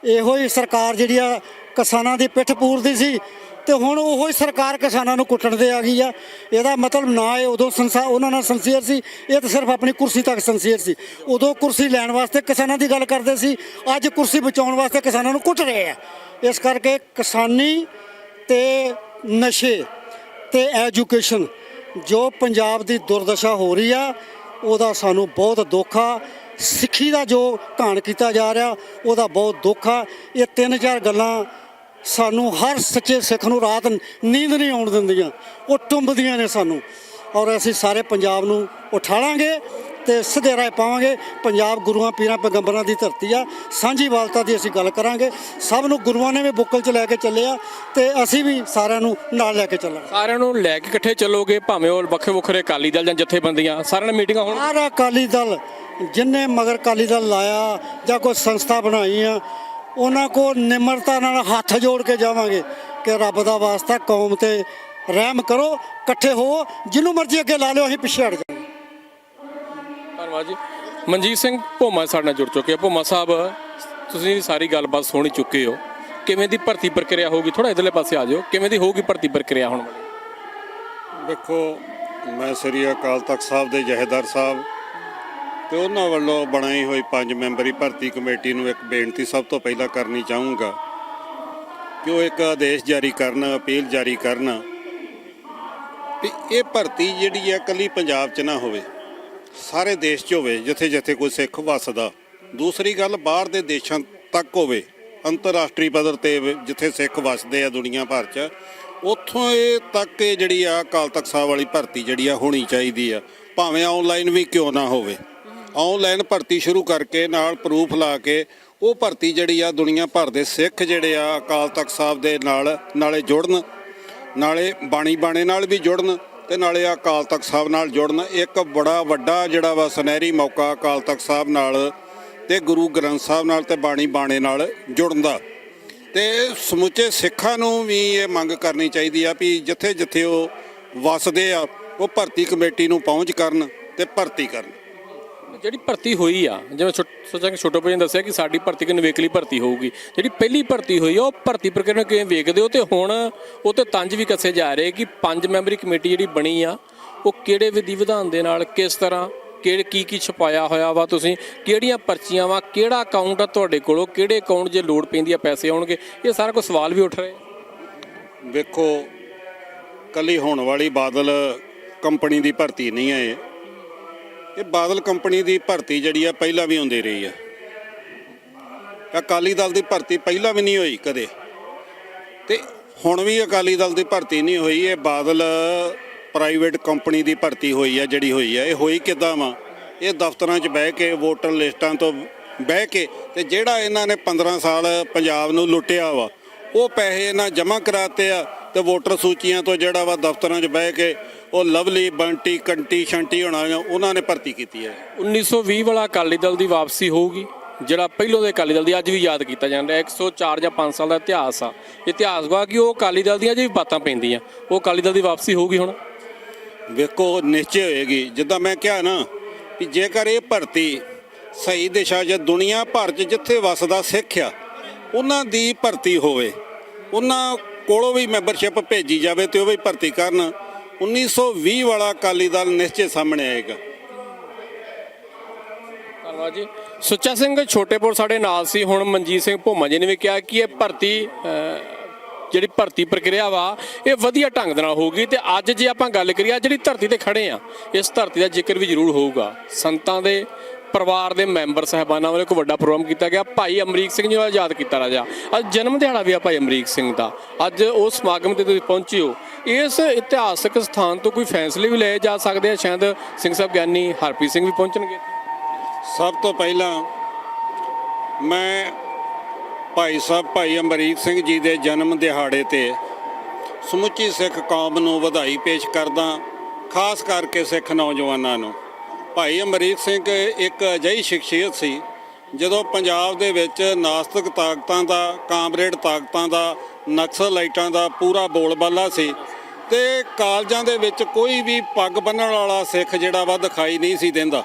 ਇਹੋ ਹੀ ਸਰਕਾਰ ਜਿਹੜੀ ਆ ਕਿਸਾਨਾਂ ਦੀ ਪਿੱਠ ਪੂਰਦੀ ਸੀ ਤੇ ਹੁਣ ਉਹੋ ਹੀ ਸਰਕਾਰ ਕਿਸਾਨਾਂ ਨੂੰ ਕੁੱਟਣ ਤੇ ਆ ਗਈ ਆ। ਇਹਦਾ ਮਤਲਬ ਨਾ ਇਹ ਉਦੋਂ ਸੰਸਾ, ਉਹਨਾਂ ਨਾਲ ਸੰਸੀਅਰ ਸੀ। ਇਹ ਤਾਂ ਸਿਰਫ ਆਪਣੀ ਕੁਰਸੀ ਤੱਕ ਸੰਸੀਅਰ ਸੀ। ਉਦੋਂ ਕੁਰਸੀ ਲੈਣ ਵਾਸਤੇ ਕਿਸਾਨਾਂ ਦੀ ਗੱਲ ਕਰਦੇ ਸੀ। ਅੱਜ ਕੁਰਸੀ ਬਚਾਉਣ ਵਾਸਤੇ ਕਿਸਾਨਾਂ ਨੂੰ ਕੁੱਟ ਰਹੇ ਆ। ਇਸ ਕਰਕੇ ਕਿਸਾਨੀ ਤੇ ਨਸ਼ੇ ਤੇ ਐਜੂਕੇਸ਼ਨ ਜੋ ਪੰਜਾਬ ਦੀ ਦੁਰਦਸ਼ਾ ਹੋ ਰਹੀ ਆ, ਉਹਦਾ ਸਾਨੂੰ ਬਹੁਤ ਦੁੱਖ ਆ। ਸਿੱਖੀ ਦਾ ਜੋ ਘਾਣ ਕੀਤਾ ਜਾ ਰਿਹਾ, ਉਹਦਾ ਬਹੁਤ ਦੁੱਖ ਆ। ਇਹ ਤਿੰਨ ਚਾਰ ਗੱਲਾਂ ਸਾਨੂੰ ਹਰ ਸੱਚੇ ਸਿੱਖ ਨੂੰ ਰਾਤ ਨੀਂਦ ਨਹੀਂ ਆਉਣ ਦਿੰਦੀਆਂ। ਉਹ ਟੁੰਬਦੀਆਂ ਨੇ ਸਾਨੂੰ। ਔਰ ਅਸੀਂ ਸਾਰੇ ਪੰਜਾਬ ਨੂੰ ਉਠਾਲਾਂਗੇ ਤੇ ਸਿੱਧੇ ਰਾਹ ਪਾਵਾਂਗੇ ਪੰਜਾਬ ਗੁਰੂਆਂ ਪੀਰਾਂ ਪੈਗੰਬਰਾਂ ਦੀ ਧਰਤੀ ਆ। ਸਾਂਝੀ ਵਾਲਤਾ ਦੀ ਅਸੀਂ ਗੱਲ ਕਰਾਂਗੇ। ਸਭ ਨੂੰ ਗੁਰੂਆਂ ਨੇ ਵੀ ਬੁੱਕਲ 'ਚ ਲੈ ਕੇ ਚੱਲੇ ਆ ਤੇ ਅਸੀਂ ਵੀ ਸਾਰਿਆਂ ਨੂੰ ਨਾਲ ਲੈ ਕੇ ਚੱਲਾਂਗੇ। ਸਾਰਿਆਂ ਨੂੰ ਲੈ ਕੇ ਇਕੱਠੇ ਚੱਲੋਗੇ ਭਾਵੇਂ ਉਹ ਵੱਖਰੇ ਵੱਖਰੇ ਅਕਾਲੀ ਦਲ ਜਾਂ ਜਥੇਬੰਦੀਆਂ। ਸਾਰਿਆਂ ਨਾਲ ਮੀਟਿੰਗਾਂ ਹੋਣ ਸਾਰਾ ਅਕਾਲੀ ਦਲ ਜਿੰਨੇ ਮਗਰ ਅਕਾਲੀ ਦਲ ਲਾਇਆ ਜਾਂ ਕੋਈ ਸੰਸਥਾ ਬਣਾਈ ਆ ਉਹਨਾਂ ਕੋ ਨਿਮਰਤਾ ਨਾਲ ਹੱਥ ਜੋੜ ਕੇ ਜਾਵਾਂਗੇ ਕਿ ਰੱਬ ਦਾ ਵਾਸਤਾ ਕੌਮ ਤੇ ਰਹਿਮ ਕਰੋ ਇਕੱਠੇ ਹੋ ਜਿਹਨੂੰ ਮਰਜ਼ੀ ਅੱਗੇ ਲਾ ਲਿਓ ਅਸੀਂ ਪਿੱਛੇ ਹਟ ਜਾਵਾਂਗੇ। ਧੰਨਵਾਦ ਜੀ। ਮਨਜੀਤ ਸਿੰਘ ਭੋਮਾ ਸਾਡੇ ਨਾਲ ਜੁੜ ਚੁੱਕੇ ਆ। ਭੋਮਾ ਸਾਹਿਬ ਤੁਸੀਂ ਸਾਰੀ ਗੱਲਬਾਤ ਸੁਣੀ ਚੁੱਕੇ ਹੋ। ਕਿਵੇਂ ਦੀ ਭਰਤੀ ਪ੍ਰਕਿਰਿਆ ਹੋਊਗੀ? ਥੋੜਾ ਇਧਰਲੇ ਪਾਸੇ ਆ ਜਾਓ ਕਿਵੇਂ ਦੀ ਹੋਊਗੀ ਭਰਤੀ ਪ੍ਰਕਿਰਿਆ ਹੁਣ? ਵਾਲੀ ਵੇਖੋ ਮੈਂ ਸ੍ਰੀ ਅਕਾਲ ਤਖਤ ਸਾਹਿਬ ਦੇ ਜਹੇਦਾਰ ਸਾਹਿਬ ਤੇ ਉਹਨਾਂ ਵੱਲੋਂ ਬਣਾਈ ਹੋਈ ਪੰਜ ਮੈਂਬਰੀ ਭਰਤੀ ਕਮੇਟੀ ਨੂੰ ਇੱਕ ਬੇਨਤੀ ਸਭ ਤੋਂ ਪਹਿਲਾਂ ਕਰਨੀ ਚਾਹੂੰਗਾ ਕਿ ਉਹ ਇੱਕ ਆਦੇਸ਼ ਜਾਰੀ ਕਰਨ, ਅਪੀਲ ਜਾਰੀ ਕਰਨ ਵੀ ਇਹ ਭਰਤੀ ਜਿਹੜੀ ਆ ਕੱਲੀ ਪੰਜਾਬ 'ਚ ਨਾ ਹੋਵੇ, ਸਾਰੇ ਦੇਸ਼ 'ਚ ਹੋਵੇ ਜਿੱਥੇ ਜਿੱਥੇ ਕੋਈ ਸਿੱਖ ਵੱਸਦਾ। ਦੂਸਰੀ ਗੱਲ, ਬਾਹਰ ਦੇ ਦੇਸ਼ਾਂ ਤੱਕ ਹੋਵੇ, ਅੰਤਰਰਾਸ਼ਟਰੀ ਪੱਧਰ ਤੇ ਜਿੱਥੇ ਸਿੱਖ ਵੱਸਦੇ ਆ ਦੁਨੀਆ ਭਰ 'ਚ, ਉੱਥੋਂ ਇਹ ਤੱਕ ਇਹ ਜਿਹੜੀ ਆ ਅਕਾਲ ਤਖਤ ਸਾਹਿਬ ਵਾਲੀ ਭਰਤੀ ਜਿਹੜੀ ਆ ਹੋਣੀ ਚਾਹੀਦੀ ਆ, ਭਾਵੇਂ ਆਨਲਾਈਨ ਵੀ ਕਿਉਂ ਨਾ ਹੋਵੇ। ਆਨਲਾਈਨ ਭਰਤੀ ਸ਼ੁਰੂ ਕਰਕੇ ਨਾਲ ਪ੍ਰੂਫ ਲਾ ਕੇ ਉਹ ਭਰਤੀ ਜਿਹੜੀ ਆ ਦੁਨੀਆ ਭਰ ਦੇ ਸਿੱਖ ਜਿਹੜੇ ਆ ਅਕਾਲ ਤਖਤ ਸਾਹਿਬ ਦੇ ਨਾਲ, ਨਾਲੇ ਜੁੜਨ, ਨਾਲੇ ਬਾਣੀ ਬਾਣੇ ਨਾਲ ਵੀ ਜੁੜਨ ਤੇ ਨਾਲੇ ਅਕਾਲ ਤਖਤ ਸਾਹਿਬ ਨਾਲ ਜੁੜਨ। ਇੱਕ ਬੜਾ ਵੱਡਾ ਜਿਹੜਾ ਵਾ ਸੁਨਹਿਰੀ ਮੌਕਾ ਅਕਾਲ ਤਖਤ ਸਾਹਿਬ ਨਾਲ ਤੇ ਗੁਰੂ ਗ੍ਰੰਥ ਸਾਹਿਬ ਨਾਲ ਤੇ ਬਾਣੀ ਬਾਣੇ ਨਾਲ ਜੁੜਨ ਦਾ। ਤੇ ਸਮੁੱਚੇ ਸਿੱਖਾਂ ਨੂੰ ਵੀ ਇਹ ਮੰਗ ਕਰਨੀ ਚਾਹੀਦੀ ਆ ਵੀ ਜਿੱਥੇ ਜਿੱਥੇ ਉਹ ਵਸਦੇ ਆ, ਉਹ ਭਰਤੀ ਕਮੇਟੀ ਨੂੰ ਪਹੁੰਚ ਕਰਨ ਤੇ ਭਰਤੀ ਕਰਨ। ਜਿਹੜੀ ਭਰਤੀ ਹੋਈ ਆ, ਜਿਵੇਂ ਛੋਟ- ਸੋਚਾਂ ਕਿ ਛੋਟੋ ਭਾਈ ਨੇ ਦੱਸਿਆ ਕਿ ਸਾਡੀ ਭਰਤੀ ਕਿ ਨਵੇਕਲੀ ਭਰਤੀ ਹੋਊਗੀ। ਜਿਹੜੀ ਪਹਿਲੀ ਭਰਤੀ ਹੋਈ ਆ, ਉਹ ਭਰਤੀ ਪ੍ਰਕਿਰਿਆ ਨੂੰ ਕਿਵੇਂ ਵੇਖਦੇ ਹੋ? ਤੇ ਹੁਣ ਉਹ ਤੇ ਤੰਜ ਵੀ ਕੱਸੇ ਜਾ ਰਹੇ ਕਿ ਪੰਜ ਮੈਂਬਰੀ ਕਮੇਟੀ ਜਿਹੜੀ ਬਣੀ ਆ, ਉਹ ਕਿਹੜੇ ਵਿਧੀ ਵਿਧਾਨ ਦੇ ਨਾਲ ਕਿਸ ਤਰ੍ਹਾਂ, ਕਿਹੜੇ ਕੀ ਕੀ ਛਪਾਇਆ ਹੋਇਆ ਵਾ ਤੁਸੀਂ, ਕਿਹੜੀਆਂ ਪਰਚੀਆਂ ਵਾ, ਕਿਹੜਾ ਅਕਾਊਂਟ ਆ ਤੁਹਾਡੇ ਕੋਲੋਂ, ਕਿਹੜੇ ਅਕਾਊਂਟ ਜੇ ਲੋਡ ਪੈਂਦੀ ਆ ਪੈਸੇ ਆਉਣਗੇ? ਇਹ ਸਾਰਾ ਕੁਝ ਸਵਾਲ ਵੀ ਉੱਠ ਰਹੇ ਵੇਖੋ, ਕੱਲੀ ਹੋਣ ਵਾਲੀ ਬਾਦਲ ਕੰਪਨੀ ਦੀ ਭਰਤੀ ਨਹੀਂ ਹੈ ਇਹ ਬਾਦਲ ਕੰਪਨੀ ਦੀ ਭਰਤੀ ਜਿਹੜੀ ਆ ਪਹਿਲਾਂ ਵੀ ਹੁੰਦੀ ਰਹੀ ਆ। ਅਕਾਲੀ ਦਲ ਦੀ ਭਰਤੀ ਪਹਿਲਾਂ ਵੀ ਨਹੀਂ ਹੋਈ ਕਦੇ। ਤੇ ਹੁਣ ਵੀ ਅਕਾਲੀ ਦਲ ਦੀ ਭਰਤੀ ਨਹੀਂ ਹੋਈ, ਇਹ ਬਾਦਲ ਪ੍ਰਾਈਵੇਟ ਕੰਪਨੀ ਦੀ ਭਰਤੀ ਹੋਈ ਆ, ਜਿਹੜੀ ਹੋਈ ਆ। ਇਹ ਹੋਈ ਕਿਦਾਂ ਵਾ? ਇਹ ਦਫ਼ਤਰਾਂ 'ਚ ਬਹਿ ਕੇ ਵੋਟਰ ਲਿਸਟਾਂ ਤੋਂ ਬਹਿ ਕੇ ਤੇ ਜਿਹੜਾ ਇਹਨਾਂ ਨੇ 15 ਸਾਲ ਪੰਜਾਬ ਨੂੰ ਲੁੱਟਿਆ ਵਾ, ਉਹ ਪੈਸੇ ਇਹਨਾਂ ਜਮ੍ਹਾਂ ਕਰਾਤੇ ਆ ਤੇ ਵੋਟਰ ਸੂਚੀਆਂ ਤੋਂ ਜਿਹੜਾ ਵਾ ਦਫ਼ਤਰਾਂ 'ਚ ਬਹਿ ਕੇ ਉਹ ਲਵਲੀ ਬੰਟੀ ਕੰਟੀ ਸ਼ੰਟੀ ਹੋਣਾ ਉਹਨਾਂ ਨੇ ਭਰਤੀ ਕੀਤੀ ਹੈ। 1920 ਵਾਲਾ ਅਕਾਲੀ ਦਲ ਦੀ ਵਾਪਸੀ ਹੋਊਗੀ ਜਿਹੜਾ ਪਹਿਲੋਂ ਦੇ ਅਕਾਲੀ ਦਲ ਦੀ ਅੱਜ ਵੀ ਯਾਦ ਕੀਤਾ ਜਾਂਦਾ ਹੈ 104 ਜਾਂ 5 ਸਾਲ ਦਾ ਇਤਿਹਾਸ ਆ। ਇਤਿਹਾਸ ਵਾ ਕਿ ਉਹ ਅਕਾਲੀ ਦਲ ਦੀਆਂ ਵੀ ਬਾਤਾਂ ਪੈਂਦੀਆਂ ਉਹ ਅਕਾਲੀ ਦਲ ਦੀ ਵਾਪਸੀ ਹੋਊਗੀ ਹੁਣ। ਵੇਖੋ ਨਿਸ਼ਚੈ ਹੋਏਗੀ। ਜਿੱਦਾਂ ਮੈਂ ਕਿਹਾ ਨਾ ਕਿ ਜੇਕਰ ਇਹ ਭਰਤੀ ਸਹੀ ਦਿਸ਼ਾ 'ਚ ਦੁਨੀਆ ਭਰ 'ਚ ਜਿੱਥੇ ਵਸਦਾ ਸਿੱਖ ਆ ਉਹਨਾਂ ਦੀ ਭਰਤੀ ਹੋਵੇ ਉਹਨਾਂ ਕੋਲੋਂ ਵੀ ਮੈਂਬਰਸ਼ਿਪ ਭੇਜੀ ਜਾਵੇ ਤੇ ਉਹ ਵੀ ਭਰਤੀ ਕਰਨ 1920 ਵਾਲਾ ਅਕਾਲੀ ਦਲ ਨਿਸ਼ਚੇ ਸਾਹਮਣੇ ਆਏਗਾ। ਧੰਨਵਾਦ ਜੀ। ਸੁੱਚਾ ਸਿੰਘ ਛੋਟੇਪੁਰ ਸਾਡੇ ਨਾਲ ਸੀ, ਹੁਣ ਮਨਜੀਤ ਸਿੰਘ ਭੋਮਾ ਜੀ ਨੇ ਵੀ ਕਿਹਾ ਕਿ ਇਹ ਭਰਤੀ ਜਿਹੜੀ ਭਰਤੀ ਪ੍ਰਕਿਰਿਆ ਵਾ, ਇਹ ਵਧੀਆ ਢੰਗ ਦੇ ਨਾਲ ਹੋਊਗੀ ਤੇ ਅੱਜ ਜੇ ਆਪਾਂ ਗੱਲ ਕਰੀਏ ਜਿਹੜੀ ਧਰਤੀ ਤੇ ਖੜੇ ਆ, ਇਸ ਧਰਤੀ ਦਾ ਜ਼ਿਕਰ ਵੀ ਜ਼ਰੂਰ ਹੋਊਗਾ। ਸੰਤਾਂ ਦੇ ਪਰਿਵਾਰ ਦੇ ਮੈਂਬਰ ਸਹਿਬਾਨਾਂ ਵੱਲੋਂ ਇੱਕ ਵੱਡਾ ਪ੍ਰੋਗਰਾਮ ਕੀਤਾ ਗਿਆ। ਭਾਈ ਅਮਰੀਕ ਸਿੰਘ ਜੀ ਨੂੰ ਯਾਦ ਕੀਤਾ ਰਾਜਾ। ਅੱਜ ਜਨਮ ਦਿਹਾੜਾ ਵੀ ਆ ਭਾਈ ਅਮਰੀਕ ਸਿੰਘ ਦਾ। ਅੱਜ ਉਹ ਸਮਾਗਮ ਤੇ ਤੁਸੀਂ ਪਹੁੰਚੇ ਹੋ। ਇਸ ਇਤਿਹਾਸਕ ਸਥਾਨ ਤੋਂ ਕੋਈ ਫੈਸਲੇ ਵੀ ਲਏ ਜਾ ਸਕਦੇ ਆ? ਸ਼ਾਇਦ ਸਿੰਘ ਸਾਹਿਬ ਗਿਆਨੀ ਹਰਪ੍ਰੀਤ ਸਿੰਘ ਵੀ ਪਹੁੰਚਣਗੇ। ਸਭ ਤੋਂ ਪਹਿਲਾਂ ਮੈਂ ਭਾਈ ਸਾਹਿਬ, ਭਾਈ ਅਮਰੀਕ ਸਿੰਘ ਜੀ ਦੇ ਜਨਮ ਦਿਹਾੜੇ ਤੇ ਸਮੁੱਚੀ ਸਿੱਖ ਕੌਮ ਨੂੰ ਵਧਾਈ ਪੇਸ਼ ਕਰਦਾ ਖਾਸ ਕਰਕੇ ਸਿੱਖ ਨੌਜਵਾਨਾਂ ਨੂੰ। ਭਾਈ ਅਮਰੀਕ ਸਿੰਘ ਇੱਕ ਅਜਿਹੀ ਸ਼ਖਸੀਅਤ ਸੀ, ਜਦੋਂ ਪੰਜਾਬ ਦੇ ਵਿੱਚ ਨਾਸਤਿਕ ਤਾਕਤਾਂ ਦਾ, ਕਾਮਰੇਡ ਤਾਕਤਾਂ ਦਾ ਨਕਸਲਾਈਟਾਂ ਦਾ ਪੂਰਾ ਬੋਲਬਾਲਾ ਸੀ ਤੇ ਕਾਲਜਾਂ ਦੇ ਵਿੱਚ ਕੋਈ ਵੀ ਪੱਗ ਬੰਨਣ ਵਾਲਾ ਸਿੱਖ ਜਿਹੜਾ ਵਾ ਦਿਖਾਈ ਨਹੀਂ ਸੀ ਦਿੰਦਾ।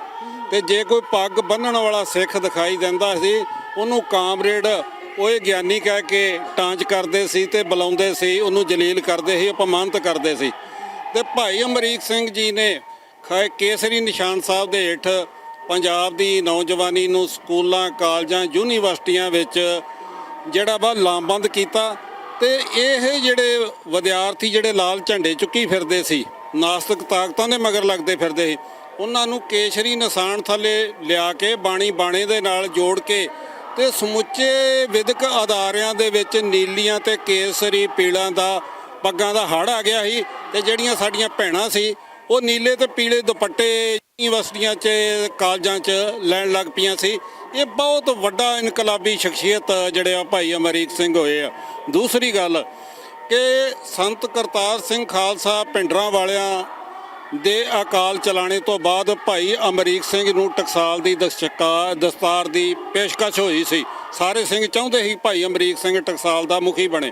ਤੇ ਜੇ ਕੋਈ ਪੱਗ ਬੰਨਣ ਵਾਲਾ ਸਿੱਖ ਦਿਖਾਈ ਦਿੰਦਾ ਸੀ, ਉਹਨੂੰ ਕਾਮਰੇਡ ਓਏ ਗਿਆਨੀ ਕਹਿ ਕੇ ਟਾਂਚ ਕਰਦੇ ਸੀ ਤੇ ਬੁਲਾਉਂਦੇ ਸੀ, ਉਹਨੂੰ ਜਲੀਲ ਕਰਦੇ ਸੀ, ਅਪਮਾਨਿਤ ਕਰਦੇ ਸੀ। ਤੇ ਭਾਈ ਅਮਰੀਕ ਸਿੰਘ ਜੀ ਨੇ ਕੇਸਰੀ ਨਿਸ਼ਾਨ ਸਾਹਿਬ ਦੇ ਹੇਠ ਪੰਜਾਬ ਦੀ ਨੌਜਵਾਨੀ ਨੂੰ ਸਕੂਲਾਂ, ਕਾਲਜਾਂ, ਯੂਨੀਵਰਸਿਟੀਆਂ ਵਿੱਚ ਜਿਹੜਾ ਵਾ ਲਾਮਬੰਦ ਕੀਤਾ ਤੇ ਇਹ ਜਿਹੜੇ ਵਿਦਿਆਰਥੀ ਜਿਹੜੇ ਲਾਲ ਝੰਡੇ ਚੁੱਕੀ ਫਿਰਦੇ ਸੀ, ਨਾਸਤਕ ਤਾਕਤਾਂ ਦੇ ਮਗਰ ਲੱਗਦੇ ਫਿਰਦੇ ਸੀ, ਉਹਨਾਂ ਨੂੰ ਕੇਸ਼ਰੀ ਨਿਸ਼ਾਨ ਥੱਲੇ ਲਿਆ ਕੇ ਬਾਣੀ ਬਾਣੇ ਦੇ ਨਾਲ ਜੋੜ ਕੇ ਤੇ ਸਮੁੱਚੇ ਵਿਦਿਅਕ ਅਦਾਰਿਆਂ ਦੇ ਵਿੱਚ ਨੀਲੀਆਂ ਤੇ ਕੇਸਰੀ, ਪੀਲਾਂ ਦਾ, ਪੱਗਾਂ ਦਾ ਹੜ ਆ ਗਿਆ ਸੀ ਤੇ ਜਿਹੜੀਆਂ ਸਾਡੀਆਂ ਭੈਣਾਂ ਸੀ ਉਹ ਨੀਲੇ ਤੇ ਪੀਲੇ ਦੁਪੱਟੇ ਯੂਨੀਵਰਸਿਟੀਆਂ 'ਚ, ਕਾਲਜਾਂ 'ਚ ਲੈਣ ਲੱਗ ਪਈਆਂ ਸੀ। ਇਹ ਬਹੁਤ ਵੱਡਾ ਇਨਕਲਾਬੀ ਸ਼ਖਸੀਅਤ ਜਿਹੜੇ ਆ ਭਾਈ ਅਮਰੀਕ ਸਿੰਘ ਹੋਏ ਆ। ਦੂਸਰੀ ਗੱਲ ਕਿ ਸੰਤ ਕਰਤਾਰ ਸਿੰਘ ਖਾਲਸਾ ਪਿੰਡਰਾਂ ਵਾਲਿਆਂ ਦੇ ਅਕਾਲ ਚਲਾਣੇ ਤੋਂ ਬਾਅਦ ਭਾਈ ਅਮਰੀਕ ਸਿੰਘ ਨੂੰ ਟਕਸਾਲ ਦੀ ਦਸਤਕਾਰ ਦਸਤਾਰ ਦੀ ਪੇਸ਼ਕਸ਼ ਹੋਈ ਸੀ। ਸਾਰੇ ਸਿੰਘ ਚਾਹੁੰਦੇ ਸੀ ਭਾਈ ਅਮਰੀਕ ਸਿੰਘ ਟਕਸਾਲ ਦਾ ਮੁਖੀ ਬਣੇ।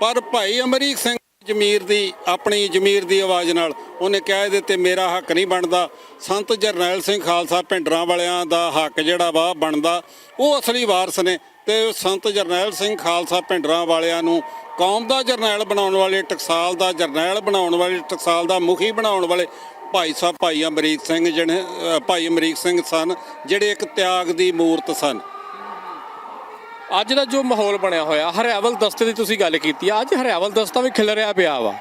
ਪਰ ਭਾਈ ਅਮਰੀਕ ਸਿੰਘ ਜਮੀਰ ਦੀ, ਆਪਣੀ ਜਮੀਰ ਦੀ ਆਵਾਜ਼ ਨਾਲ ਉਹਨੇ ਕਿਹਾ ਇਹਦੇ ਤੇ ਮੇਰਾ ਹੱਕ ਨਹੀਂ ਬਣਦਾ। ਸੰਤ ਜਰਨੈਲ ਸਿੰਘ ਖਾਲਸਾ ਪਿੰਡਰਾਂ ਵਾਲਿਆਂ ਦਾ ਹੱਕ ਜਿਹੜਾ ਵਾ ਬਣਦਾ, ਉਹ ਅਸਲੀ ਵਾਰਸ ਨੇ ਤੇ ਸੰਤ ਜਰਨੈਲ ਸਿੰਘ ਖਾਲਸਾ ਪਿੰਡਰਾਂ ਵਾਲਿਆਂ ਨੂੰ ਕੌਮ ਦਾ ਜਰਨੈਲ ਬਣਾਉਣ ਵਾਲੇ, ਟਕਸਾਲ ਦਾ ਜਰਨੈਲ ਬਣਾਉਣ ਵਾਲੇ, ਟਕਸਾਲ ਦਾ ਮੁਖੀ ਬਣਾਉਣ ਵਾਲੇ ਭਾਈ ਸਾਹਿਬ ਭਾਈ ਅਮਰੀਕ ਸਿੰਘ ਜਿਹੜੇ ਭਾਈ ਅਮਰੀਕ ਸਿੰਘ ਸਨ, ਜਿਹੜੇ ਇੱਕ ਤਿਆਗ ਦੀ ਮੂਰਤ ਸਨ। ਅੱਜ ਦਾ ਜੋ ਮਾਹੌਲ ਬਣਿਆ ਹੋਇਆ, ਹਰਿਆਵਲ ਦਸਤੇ ਦੀ ਤੁਸੀਂ ਗੱਲ ਕੀਤੀ ਆ ਅੱਜ ਹਰਿਆਵਲ ਦਸਤਾ ਵੀ ਖਿਲ ਰਿਹਾ ਪਿਆ ਵਾ।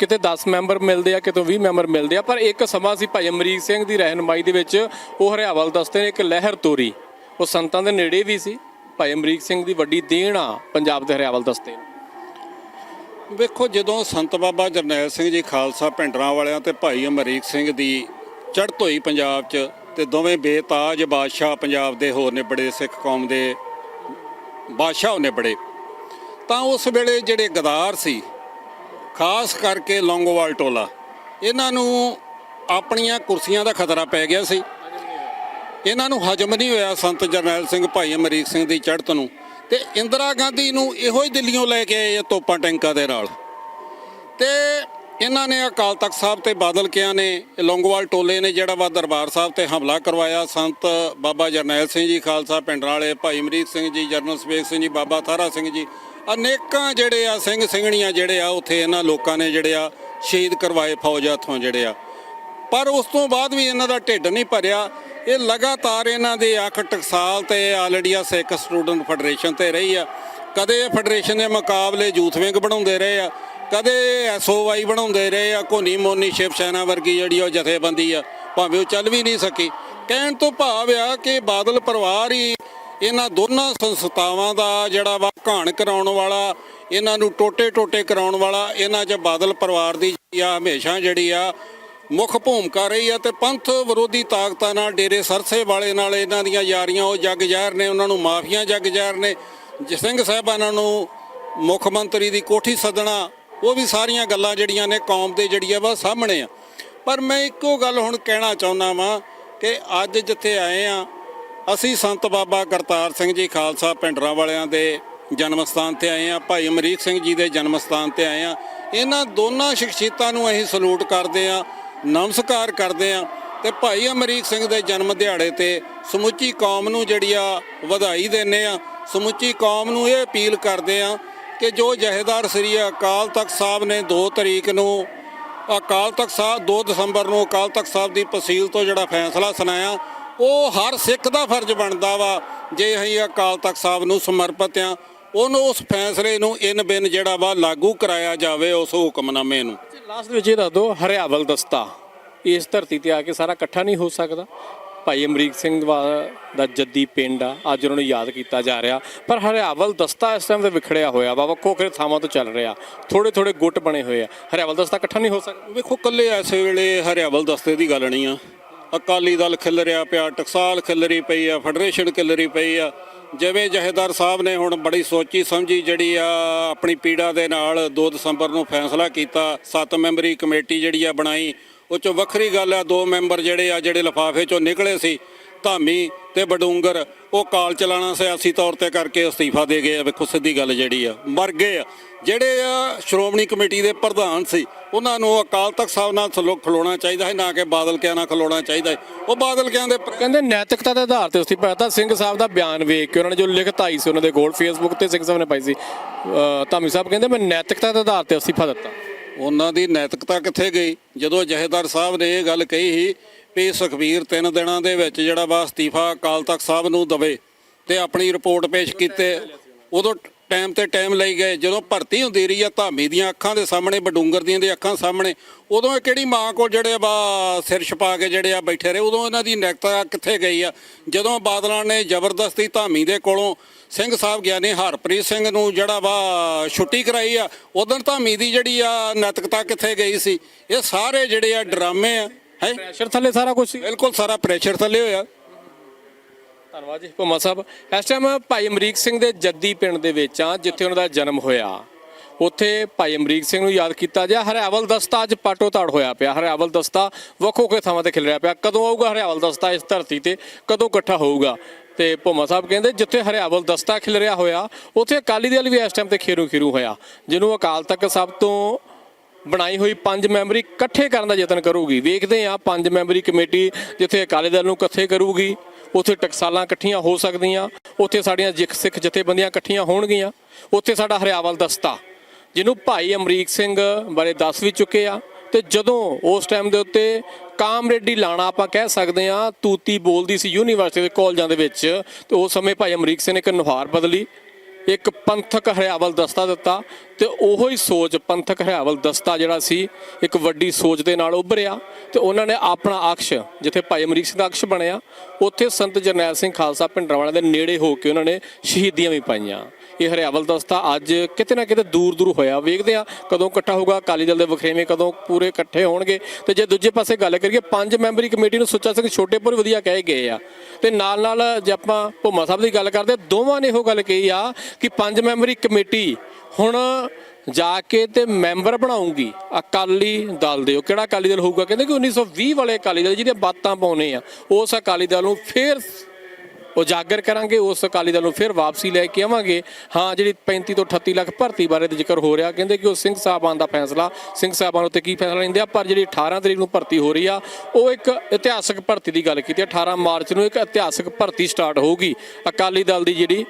ਕਿਤੇ 10 ਮੈਂਬਰ ਮਿਲਦੇ ਆ, ਕਿਤੇ 20 ਮੈਂਬਰ ਮਿਲਦੇ ਆ, ਪਰ ਇੱਕ ਸਮਾਂ ਸੀ ਭਾਈ ਅਮਰੀਕ ਸਿੰਘ ਦੀ ਰਹਿਨਮਾਈ ਦੇ ਵਿੱਚ, ਉਹ ਹਰਿਆਵਲ ਦਸਤੇ ਨੇ ਇੱਕ ਲਹਿਰ ਤੋਰੀ। ਉਹ ਸੰਤਾਂ ਦੇ ਨੇੜੇ ਵੀ ਸੀ, ਭਾਈ ਅਮਰੀਕ ਸਿੰਘ ਦੀ ਵੱਡੀ ਦੇਣ ਆ ਪੰਜਾਬ ਦੇ ਹਰਿਆਵਲ ਦਸਤੇ ਨੂੰ। ਵੇਖੋ, ਜਦੋਂ ਸੰਤ ਬਾਬਾ ਜਰਨੈਲ ਸਿੰਘ ਜੀ ਖਾਲਸਾ ਪਿੰਡਰਾਂ ਵਾਲਿਆਂ ਤੇ ਭਾਈ ਅਮਰੀਕ ਸਿੰਘ ਦੀ ਚੜ੍ਹਤ ਹੋਈ ਪੰਜਾਬ 'ਚ ਤੇ ਦੋਵੇਂ ਬੇਤਾਜ ਬਾਦਸ਼ਾਹ ਪੰਜਾਬ ਦੇ ਹੋਰ ਨੇ ਬੜੇ ਸਿੱਖ ਕੌਮ ਦੇ ਬਾਦਸ਼ਾਹ ਨੇ ਬੜੇ ਤਾਂ ਉਸ ਵੇਲੇ ਜਿਹੜੇ ਗਦਾਰ ਸੀ ਖਾਸ ਕਰਕੇ ਲੌਂਗੋਵਾਲ ਟੋਲਾ। ਇਹਨਾਂ ਨੂੰ ਆਪਣੀਆਂ ਕੁਰਸੀਆਂ ਦਾ ਖਤਰਾ ਪੈ ਗਿਆ ਸੀ। ਇਹਨਾਂ ਨੂੰ ਹਜਮ ਨਹੀਂ ਹੋਇਆ ਸੰਤ ਜਰਨੈਲ ਸਿੰਘ ਭਾਈ ਅਮਰੀਕ ਸਿੰਘ ਦੀ ਚੜ੍ਹਤ ਨੂੰ। ਤੇ ਇੰਦਰਾ ਗਾਂਧੀ ਨੂੰ ਇਹੋ ਹੀ ਦਿੱਲੀੋਂ ਲੈ ਕੇ ਆਏ ਤੋਪਾਂ ਟੈਂਕਾਂ ਦੇ ਨਾਲ। ਤੇ ਇਹਨਾਂ ਨੇ ਅਕਾਲ ਤਖਤ ਸਾਹਿਬ ਤੇ ਬਾਦਲ ਕਿਆਂ ਨੇ, ਲੌਂਗੋਵਾਲ ਟੋਲੇ ਨੇ ਜਿਹੜਾ ਵਾ ਦਰਬਾਰ ਸਾਹਿਬ ਤੇ ਹਮਲਾ ਕਰਵਾਇਆ। ਸੰਤ ਬਾਬਾ ਜਰਨੈਲ ਸਿੰਘ ਜੀ, ਖਾਲਸਾ ਪਿੰਡ ਵਾਲੇ, ਭਾਈ ਅਮਰੀਕ ਸਿੰਘ ਜੀ ਜਰਨਲ ਸਵੇਗ ਸਿੰਘ ਜੀ, ਬਾਬਾ ਥਾਰਾ ਸਿੰਘ ਜੀ ਅਨੇਕਾਂ ਜਿਹੜੇ ਆ, ਸਿੰਘ ਸਿੰਘਣੀਆਂ ਜਿਹੜੇ ਆ, ਉੱਥੇ ਇਹਨਾਂ ਲੋਕਾਂ ਨੇ ਜਿਹੜੇ ਆ, ਸ਼ਹੀਦ ਕਰਵਾਏ ਫੌਜ ਹੱਥੋਂ ਜਿਹੜੇ ਆ। ਪਰ ਉਸ ਤੋਂ ਬਾਅਦ ਵੀ ਇਹਨਾਂ ਦਾ ਢਿੱਡ ਨਹੀਂ ਭਰਿਆ। ਇਹ ਲਗਾਤਾਰ ਇਹਨਾਂ ਦੇ ਅੱਖ ਟਕਸਾਲ ਤੇ all India Sikh student federation ਤੇ ਰਹੀ ਆ। ਕਦੇ ਇਹ ਫੈਡਰੇਸ਼ਨ ਦੇ ਮੁਕਾਬਲੇ ਯੂਥ ਵਿੰਗ ਬਣਾਉਂਦੇ ਰਹੇ ਆ, ਕਦੇ ਐਸਓਵਾਈ ਬਣਾਉਂਦੇ ਰਹੇ ਆ ਕੋਨੀ ਮੋਨੀ ਸ਼ਿਵ ਸੈਨਾ ਵਰਗੀ ਜਿਹੜੀ ਉਹ ਜਥੇਬੰਦੀ ਆ, ਭਾਵੇਂ ਉਹ ਚੱਲ ਵੀ ਨਹੀਂ ਸਕੀ। ਕਹਿਣ ਤੋਂ ਭਾਵ ਆ ਕਿ ਬਾਦਲ ਪਰਿਵਾਰ ਹੀ ਇਹਨਾਂ ਦੋਨਾਂ ਸੰਸਥਾਵਾਂ ਦਾ ਜਿਹੜਾ ਵਾ ਘਾਣ ਕਰਾਉਣ ਵਾਲਾ, ਇਹਨਾਂ ਨੂੰ ਟੋਟੇ ਟੋਟੇ ਕਰਾਉਣ ਵਾਲਾ, ਇਹਨਾਂ 'ਚ ਬਾਦਲ ਪਰਿਵਾਰ ਦੀ ਆ ਹਮੇਸ਼ਾ ਜਿਹੜੀ ਆ ਮੁੱਖ ਭੂਮਿਕਾ ਰਹੀ ਆ ਤੇ ਪੰਥ ਵਿਰੋਧੀ ਤਾਕਤਾਂ ਨਾਲ ਡੇਰੇ ਸਰਸੇ ਵਾਲੇ ਨਾਲ ਇਹਨਾਂ ਦੀਆਂ ਯਾਰੀਆਂ, ਉਹ ਜੱਗ ਜ਼ਹਿਰ ਨੇ, ਉਹਨਾਂ ਨੂੰ ਮਾਫੀਆਂ ਜੱਗ ਜ਼ਹਿਰ ਨੇ, ਜ- ਸਿੰਘ ਸਾਹਿਬਾਨਾਂ ਨੂੰ ਮੁੱਖ ਮੰਤਰੀ ਦੀ ਕੋਠੀ ਸੱਦਣਾ, ਉਹ ਵੀ ਸਾਰੀਆਂ ਗੱਲਾਂ ਜਿਹੜੀਆਂ ਨੇ ਕੌਮ ਦੇ ਜਿਹੜੀ ਆ ਵਾ ਸਾਹਮਣੇ ਆ। ਪਰ ਮੈਂ ਇੱਕੋ ਗੱਲ ਹੁਣ ਕਹਿਣਾ ਚਾਹੁੰਦਾ ਵਾਂ ਕਿ ਅੱਜ ਜਿੱਥੇ ਆਏ ਆ ਅਸੀਂ ਸੰਤ ਬਾਬਾ ਕਰਤਾਰ ਸਿੰਘ ਜੀ ਖਾਲਸਾ ਪਿੰਡਰਾਂ ਵਾਲਿਆਂ ਦੇ ਜਨਮ ਸਥਾਨ ਤੇ ਆਏ ਆ ਭਾਈ ਅਮਰੀਕ ਸਿੰਘ ਜੀ ਦੇ ਜਨਮ ਸਥਾਨ ਤੇ ਆਏ ਆ ਇਹਨਾਂ ਦੋਨਾਂ ਸ਼ਖਸੀਅਤਾਂ ਨੂੰ ਅਸੀਂ ਸਲੂਟ ਕਰਦੇ ਆ ਨਮਸਕਾਰ ਕਰਦੇ ਆ ਤੇ ਭਾਈ ਅਮਰੀਕ ਸਿੰਘ ਦੇ ਜਨਮ ਦਿਹਾੜੇ ਤੇ ਸਮੁੱਚੀ ਕੌਮ ਨੂੰ ਜਿਹੜੀ ਆ ਵਧਾਈ ਦਿੰਨੇ ਆ ਸਮੁੱਚੀ ਕੌਮ ਨੂੰ ਇਹ ਅਪੀਲ ਕਰਦੇ ਆ ਕਿ ਜੋ ਜਹੇਦਾਰ ਸ੍ਰੀ ਅਕਾਲ ਤਖਤ ਸਾਹਿਬ ਨੇ 2 ਤਰੀਕ ਨੂੰ, ਅਕਾਲ ਤਖਤ ਸਾਹਿਬ 2 ਦਸੰਬਰ ਨੂੰ ਅਕਾਲ ਤਖਤ ਸਾਹਿਬ ਦੀ ਤਹਿਸੀਲ ਤੋਂ ਜਿਹੜਾ ਫੈਸਲਾ ਸੁਣਾਇਆ ਉਹ ਹਰ ਸਿੱਖ ਦਾ ਫਰਜ਼ ਬਣਦਾ ਵਾ। ਜੇ ਅਸੀਂ ਅਕਾਲ ਤਖਤ ਸਾਹਿਬ ਨੂੰ ਸਮਰਪਿਤ ਆ ਉਹਨੂੰ ਉਸ ਫੈਸਲੇ ਨੂੰ ਇਨ ਬਿਨ ਜਿਹੜਾ ਵਾ ਲਾਗੂ ਕਰਾਇਆ ਜਾਵੇ ਉਸ ਹੁਕਮਨਾਮੇ ਨੂੰ। ਲਾਸਟ ਵਿੱਚ ਇਹ ਦੱਸ ਦਿਓ ਹਰਿਆਵਲ ਦਸਤਾ। ਇਸ ਧਰਤੀ ਤੇ ਆ ਕੇ ਸਾਰਾ ਇਕੱਠਾ ਨਹੀਂ ਹੋ ਸਕਦਾ। ਭਾਈ ਅਮਰੀਕ ਸਿੰਘ ਦਾ ਜੱਦੀ ਪਿੰਡ ਆ ਅੱਜ ਉਹਨਾਂ ਨੂੰ ਯਾਦ ਕੀਤਾ ਜਾ ਰਿਹਾ। ਪਰ ਹਰਿਆਵਲ ਦਸਤਾ ਇਸ ਟਾਈਮ ਤੇ ਵਿਖੜਿਆ ਹੋਇਆ ਵਾ ਵੱਖੋ ਵੱਖਰੇ ਥਾਵਾਂ ਤੋਂ ਚੱਲ ਰਿਹਾ। ਥੋੜੇ ਥੋੜੇ ਗੁੱਟ ਬਣੇ ਹੋਏ ਆ। ਹਰਿਆਵਲ ਦਸਤਾ ਇਕੱਠਾ ਨਹੀਂ ਹੋ ਸਕਦਾ। ਵੇਖੋ ਕੱਲੇ ਐਸੇ ਵੇਲੇ ਹਰਿਆਵਲ ਦਸਤੇ ਦੀ ਗੱਲ ਨਹੀਂ ਆ। ਅਕਾਲੀ ਦਲ ਖਿਲ ਰਿਹਾ ਪਿਆ, ਟਕਸਾਲ ਖਿਲਰੀ ਪਈ ਆ, ਫੈਡਰੇਸ਼ਨ ਖਿਲਰੀ ਪਈ ਆ। ਜਿਵੇਂ ਜਹੇਦਾਰ ਸਾਹਿਬ ਨੇ ਹੁਣ ਬੜੀ ਸੋਚੀ ਸਮਝੀ ਜਿਹੜੀ ਆ, ਆਪਣੀ ਪੀੜਾ ਦੇ ਨਾਲ 2 ਦਸੰਬਰ ਨੂੰ ਫੈਸਲਾ ਕੀਤਾ, ਸੱਤ ਮੈਂਬਰੀ ਕਮੇਟੀ ਜਿਹੜੀ ਆ ਬਣਾਈ। ਉਹ ਚੋਂ ਵੱਖਰੀ ਗੱਲ ਆ, ਦੋ ਮੈਂਬਰ ਜਿਹੜੇ ਆ, ਜਿਹੜੇ ਲਿਫਾਫੇ ਚੋਂ ਨਿਕਲੇ ਸੀ, ਧਾਮੀ ਤੇ ਬਡੂੰਗਰ ਉਹ ਕਾਲ ਚਲਾਣਾ ਸਿਆਸੀ ਤੌਰ ਤੇ ਕਰਕੇ ਅਸਤੀਫਾ ਦੇ ਗਏ ਆ। ਵੇਖੋ ਸਿੱਧੀ ਗੱਲ ਜਿਹੜੀ ਆ, ਮਰ ਗਏ ਆ। ਜਿਹੜੇ ਆ ਸ਼੍ਰੋਮਣੀ ਕਮੇਟੀ ਦੇ ਪ੍ਰਧਾਨ ਸੀ ਉਹਨਾਂ ਨੂੰ ਅਕਾਲ ਤਖਤ ਸਾਹਿਬ ਨਾਲ ਸਲੋ ਖਲੋਣਾ ਚਾਹੀਦਾ ਹੈ ਨਾ ਕਿ ਬਾਦਲ ਕਿਆਂ ਨਾਲ ਖਲੋਣਾ ਚਾਹੀਦਾ ਹੈ। ਉਹ ਬਾਦਲ ਕਿਆਂ ਦੇ ਕਹਿੰਦੇ ਨੈਤਿਕਤਾ ਦੇ ਆਧਾਰ ਤੇ ਅਸਤੀਫਾ ਦਿੱਤਾ ਸਿੰਘ ਸਾਹਿਬ ਦਾ ਬਿਆਨ ਵੇਖ ਕੇ ਉਹਨਾਂ ਨੇ ਜੋ ਲਿਖਤ ਆਈ ਸੀ ਉਹਨਾਂ ਦੇ ਕੋਲ ਫੇਸਬੁੱਕ ਤੇ ਸਿੰਘ ਸਾਹਿਬ ਨੇ ਪਾਈ ਸੀ। ਧਾਮੀ ਸਾਹਿਬ ਕਹਿੰਦੇ ਮੈਂ ਨੈਤਿਕਤਾ ਦੇ ਆਧਾਰ ਤੇ ਅਸਤੀਫਾ ਦਿੱਤਾ। ਉਹਨਾਂ ਦੀ ਨੈਤਿਕਤਾ ਕਿੱਥੇ ਗਈ? ਜਦੋਂ ਜਹੇਦਾਰ ਸਾਹਿਬ ਨੇ ਇਹ ਗੱਲ ਕਹੀ ਸੀ ਵੀ ਸੁਖਬੀਰ ਤਿੰਨ ਦਿਨਾਂ ਦੇ ਵਿੱਚ ਜਿਹੜਾ ਵਾ ਅਸਤੀਫਾ ਅਕਾਲ ਤਖਤ ਸਾਹਿਬ ਨੂੰ ਦਵੇ ਤੇ ਆਪਣੀ ਰਿਪੋਰਟ ਪੇਸ਼ ਕੀਤੇ ਉਦੋਂ ਟਾਈਮ ਤੇ ਟਾਈਮ ਲਈ ਗਏ। ਜਦੋਂ ਭਰਤੀ ਹੁੰਦੀ ਰਹੀ ਆ ਧਾਮੀ ਦੀਆਂ ਅੱਖਾਂ ਦੇ ਸਾਹਮਣੇ ਬਡੂੰਗਰ ਦੀਆਂ ਦੇ ਅੱਖਾਂ ਸਾਹਮਣੇ ਉਦੋਂ ਇਹ ਕਿਹੜੀ ਮਾਂ ਕੋਲ ਜਿਹੜੇ ਵਾ ਸਿਰ ਛਪਾ ਕੇ ਜਿਹੜੇ ਆ ਬੈਠੇ ਰਹੇ? ਉਦੋਂ ਇਹਨਾਂ ਦੀ ਨੈਤਿਕਤਾ ਕਿੱਥੇ ਗਈ ਆ? ਜਦੋਂ ਬਾਦਲਾਂ ਨੇ ਜ਼ਬਰਦਸਤੀ ਧਾਮੀ ਦੇ ਕੋਲੋਂ ਸਿੰਘ ਸਾਹਿਬ ਗਿਆਨੀ ਹਰਪ੍ਰੀਤ ਸਿੰਘ ਨੂੰ ਜਿਹੜਾ ਵਾ ਛੁੱਟੀ ਕਰਾਈ ਆ ਉਦੋਂ ਧਾਮੀ ਦੀ ਜਿਹੜੀ ਆ ਨੈਤਿਕਤਾ ਕਿੱਥੇ ਗਈ ਸੀ? ਇਹ ਸਾਰੇ ਜਿਹੜੇ ਆ ਡਰਾਮੇ ਆ ਹੈ? ਪ੍ਰੈਸ਼ਰ ਥੱਲੇ ਸਾਰਾ ਕੁਝ ਸੀ। ਬਿਲਕੁਲ ਸਾਰਾ ਪ੍ਰੈਸ਼ਰ ਥੱਲੇ ਹੋਇਆ। ਧੰਨਵਾਦ ਜੀ, ਭੁਮਾ ਸਾਹਿਬ। ਇਸ ਟਾਈਮ ਭਾਈ ਅਮਰੀਕ ਸਿੰਘ ਦੇ ਜੱਦੀ ਪਿੰਡ ਦੇ ਵਿੱਚ ਆ, ਜਿੱਥੇ ਉਹਨਾਂ ਦਾ ਜਨਮ ਹੋਇਆ। ਉੱਥੇ ਭਾਈ ਅਮਰੀਕ ਸਿੰਘ ਨੂੰ ਯਾਦ ਕੀਤਾ ਗਿਆ। ਹਰਿਆਵਲ ਦਸਤਾ ਅੱਜ ਪਾਟੋ ਤਾੜ ਹੋਇਆ ਪਿਆ। ਹਰਿਆਵਲ ਦਸਤਾ ਵੱਖੋ ਵੱਖਰੇ ਥਾਵਾਂ ਤੇ ਖਿਲ ਰਿਹਾ ਪਿਆ। ਕਦੋਂ ਆਊਗਾ ਹਰਿਆਵਲ ਦਸਤਾ ਇਸ ਧਰਤੀ ਤੇ? ਕਦੋਂ ਇਕੱਠਾ ਹੋਊਗਾ? ਤੇ ਭੁਮਾ ਸਾਹਿਬ ਕਹਿੰਦੇ, ਜਿੱਥੇ ਹਰਿਆਵਲ ਦਸਤਾ ਖਿਲ ਰਿਹਾ ਹੋਇਆ, ਉੱਥੇ ਅਕਾਲੀ ਦਲ ਵੀ ਇਸ ਟਾਈਮ ਤੇ ਖੇਰੂ ਖੇਰੂ ਹੋਇਆ, ਜਿਹਨੂੰ ਅਕਾਲ ਤਖਤ ਸਭ ਤੋਂ ਬਣਾਈ ਹੋਈ ਪੰਜ ਮੈਂਬਰੀ ਇਕੱਠੇ ਕਰਨ ਦਾ ਯਤਨ ਕਰੂਗੀ। ਵੇਖਦੇ ਆ ਪੰਜ ਮੈਂਬਰੀ ਕਮੇਟੀ ਜਿੱਥੇ ਅਕਾਲੀ ਦਲ ਨੂੰ ਇਕੱਠੇ ਕਰੂਗੀ। ਉੱਥੇ ਟਕਸਾਲਾਂ ਇਕੱਠੀਆਂ ਹੋ ਸਕਦੀਆਂ, ਉੱਥੇ ਸਾਡੀਆਂ ਜਿੱਖ ਸਿੱਖ ਜਥੇਬੰਦੀਆਂ ਇਕੱਠੀਆਂ ਹੋਣਗੀਆਂ, ਉੱਥੇ ਸਾਡਾ ਹਰਿਆਵਲ ਦਸਤਾ ਜਿਹਨੂੰ ਭਾਈ ਅਮਰੀਕ ਸਿੰਘ ਬਾਰੇ ਦੱਸ ਵੀ ਚੁੱਕੇ ਆ, ਤੇ ਜਦੋਂ ਉਸ ਟਾਈਮ ਦੇ ਉੱਤੇ ਕਾਮਰੇਡੀ ਲਾਣਾ ਆਪਾਂ ਕਹਿ ਸਕਦੇ ਆ ਤੂਤੀ ਬੋਲਦੀ ਸੀ ਯੂਨੀਵਰਸਿਟੀ ਦੇ ਕਾਲਜਾਂ ਦੇ ਵਿੱਚ, ਤੇ ਉਸ ਸਮੇਂ ਭਾਈ ਅਮਰੀਕ ਸਿੰਘ ਨੇ ਇੱਕ ਨੁਹਾਰ ਬਦਲੀ ਇੱਕ ਪੰਥਕ ਹਰਿਆਵਲ ਦਸਤਾ ਦਿੱਤਾ ਤੇ ਉਹੋ ਹੀ ਸੋਚ ਪੰਥਕ ਹਰਿਆਵਲ ਦਸਤਾ ਜਿਹੜਾ ਸੀ, ਇੱਕ ਵੱਡੀ ਸੋਚ ਦੇ ਨਾਲ ਉੱਭਰਿਆ ਤੇ ਉਹਨਾਂ ਨੇ ਆਪਣਾ ਅਕਸ਼, ਜਿੱਥੇ ਭਾਈ ਅਮਰੀਕ ਸਿੰਘ ਦਾ ਅਕਸ਼ ਬਣਿਆ, ਉੱਥੇ ਸੰਤ ਜਰਨੈਲ ਸਿੰਘ ਖਾਲਸਾ ਭਿੰਡਰਾਂਵਾਲਾ ਦੇ ਨੇੜੇ ਹੋ ਕੇ ਉਹਨਾਂ ਨੇ ਸ਼ਹੀਦੀਆਂ ਵੀ ਪਾਈਆਂ। ਇਹ ਹਰਿਆਵਲ ਦਸਤਾ ਅੱਜ ਕਿਤੇ ਨਾ ਕਿਤੇ ਦੂਰ ਦੂਰ ਹੋਇਆ। ਵੇਖਦੇ ਆ ਕਦੋਂ ਇਕੱਠਾ ਹੋਊਗਾ, ਅਕਾਲੀ ਦਲ ਦੇ ਵਖਰੇਵੇਂ ਕਦੋਂ ਪੂਰੇ ਇਕੱਠੇ ਹੋਣਗੇ। ਤੇ ਜੇ ਦੂਜੇ ਪਾਸੇ ਗੱਲ ਕਰੀਏ, ਪੰਜ ਮੈਂਬਰੀ ਕਮੇਟੀ ਨੂੰ ਸੁੱਚਾ ਸਿੰਘ ਛੋਟੇਪੁਰ ਵਧੀਆ ਕਹੇ ਗਏ ਆ। ਤੇ ਨਾਲ ਨਾਲ ਜੇ ਆਪਾਂ ਭੁੱਮਾ ਸਾਹਿਬ ਦੀ ਗੱਲ ਕਰਦੇ, ਦੋਵਾਂ ਨੇ ਇਹੋ ਗੱਲ ਕਹੀ ਆ ਕਿ ਪੰਜ ਮੈਂਬਰੀ ਕਮੇਟੀ ਹੁਣ ਜਾ ਕੇ ਤੇ ਮੈਂਬਰ ਬਣਾਉਂਗੀ ਅਕਾਲੀ ਦਲ ਦੇ। ਉਹ ਕਿਹੜਾ ਅਕਾਲੀ ਦਲ ਹੋਊਗਾ? ਕਹਿੰਦੇ ਕਿ 1920 ਵਾਲੇ ਅਕਾਲੀ ਦਲ ਜਿਹਦੇ ਬਾਤਾਂ ਪਾਉਨੇ ਆ, ਉਸ ਅਕਾਲੀ ਦਲ ਨੂੰ ਫੇਰ ਉਜਾਗਰ ਕਰਾਂਗੇ, ਉਸ ਅਕਾਲੀ ਦਲ ਨੂੰ ਫਿਰ ਵਾਪਸੀ ਲੈ ਕੇ ਆਵਾਂਗੇ। ਹਾਂ, ਜਿਹੜੀ 35 ਤੋਂ 38 ਲੱਖ ਭਰਤੀ ਬਾਰੇ ਤੇ ਜ਼ਿਕਰ ਹੋ ਰਿਹਾ। ਕਹਿੰਦੇ ਕਿ ਉਹ ਸਿੰਘ ਸਾਹਿਬਾਨ ਦਾ ਫੈਸਲਾ, ਸਿੰਘ ਸਾਹਿਬਾਨ ਉੱਤੇ ਕੀ ਫੈਸਲਾ ਲੈਂਦੇ ਆ? ਪਰ ਜਿਹੜੀ 18 ਤਰੀਕ ਨੂੰ ਭਰਤੀ ਹੋ ਰਹੀ ਆ, ਉਹ ਇੱਕ ਇਤਿਹਾਸਕ ਭਰਤੀ ਦੀ ਗੱਲ ਕੀਤੀ ਆ। 18 ਮਾਰਚ ਨੂੰ ਇੱਕ ਇਤਿਹਾਸਕ ਭਰਤੀ ਸਟਾਰਟ ਹੋਊਗੀ। ਅਕਾਲੀ ਦਲ ਦੀ ਜਿਹੜੀ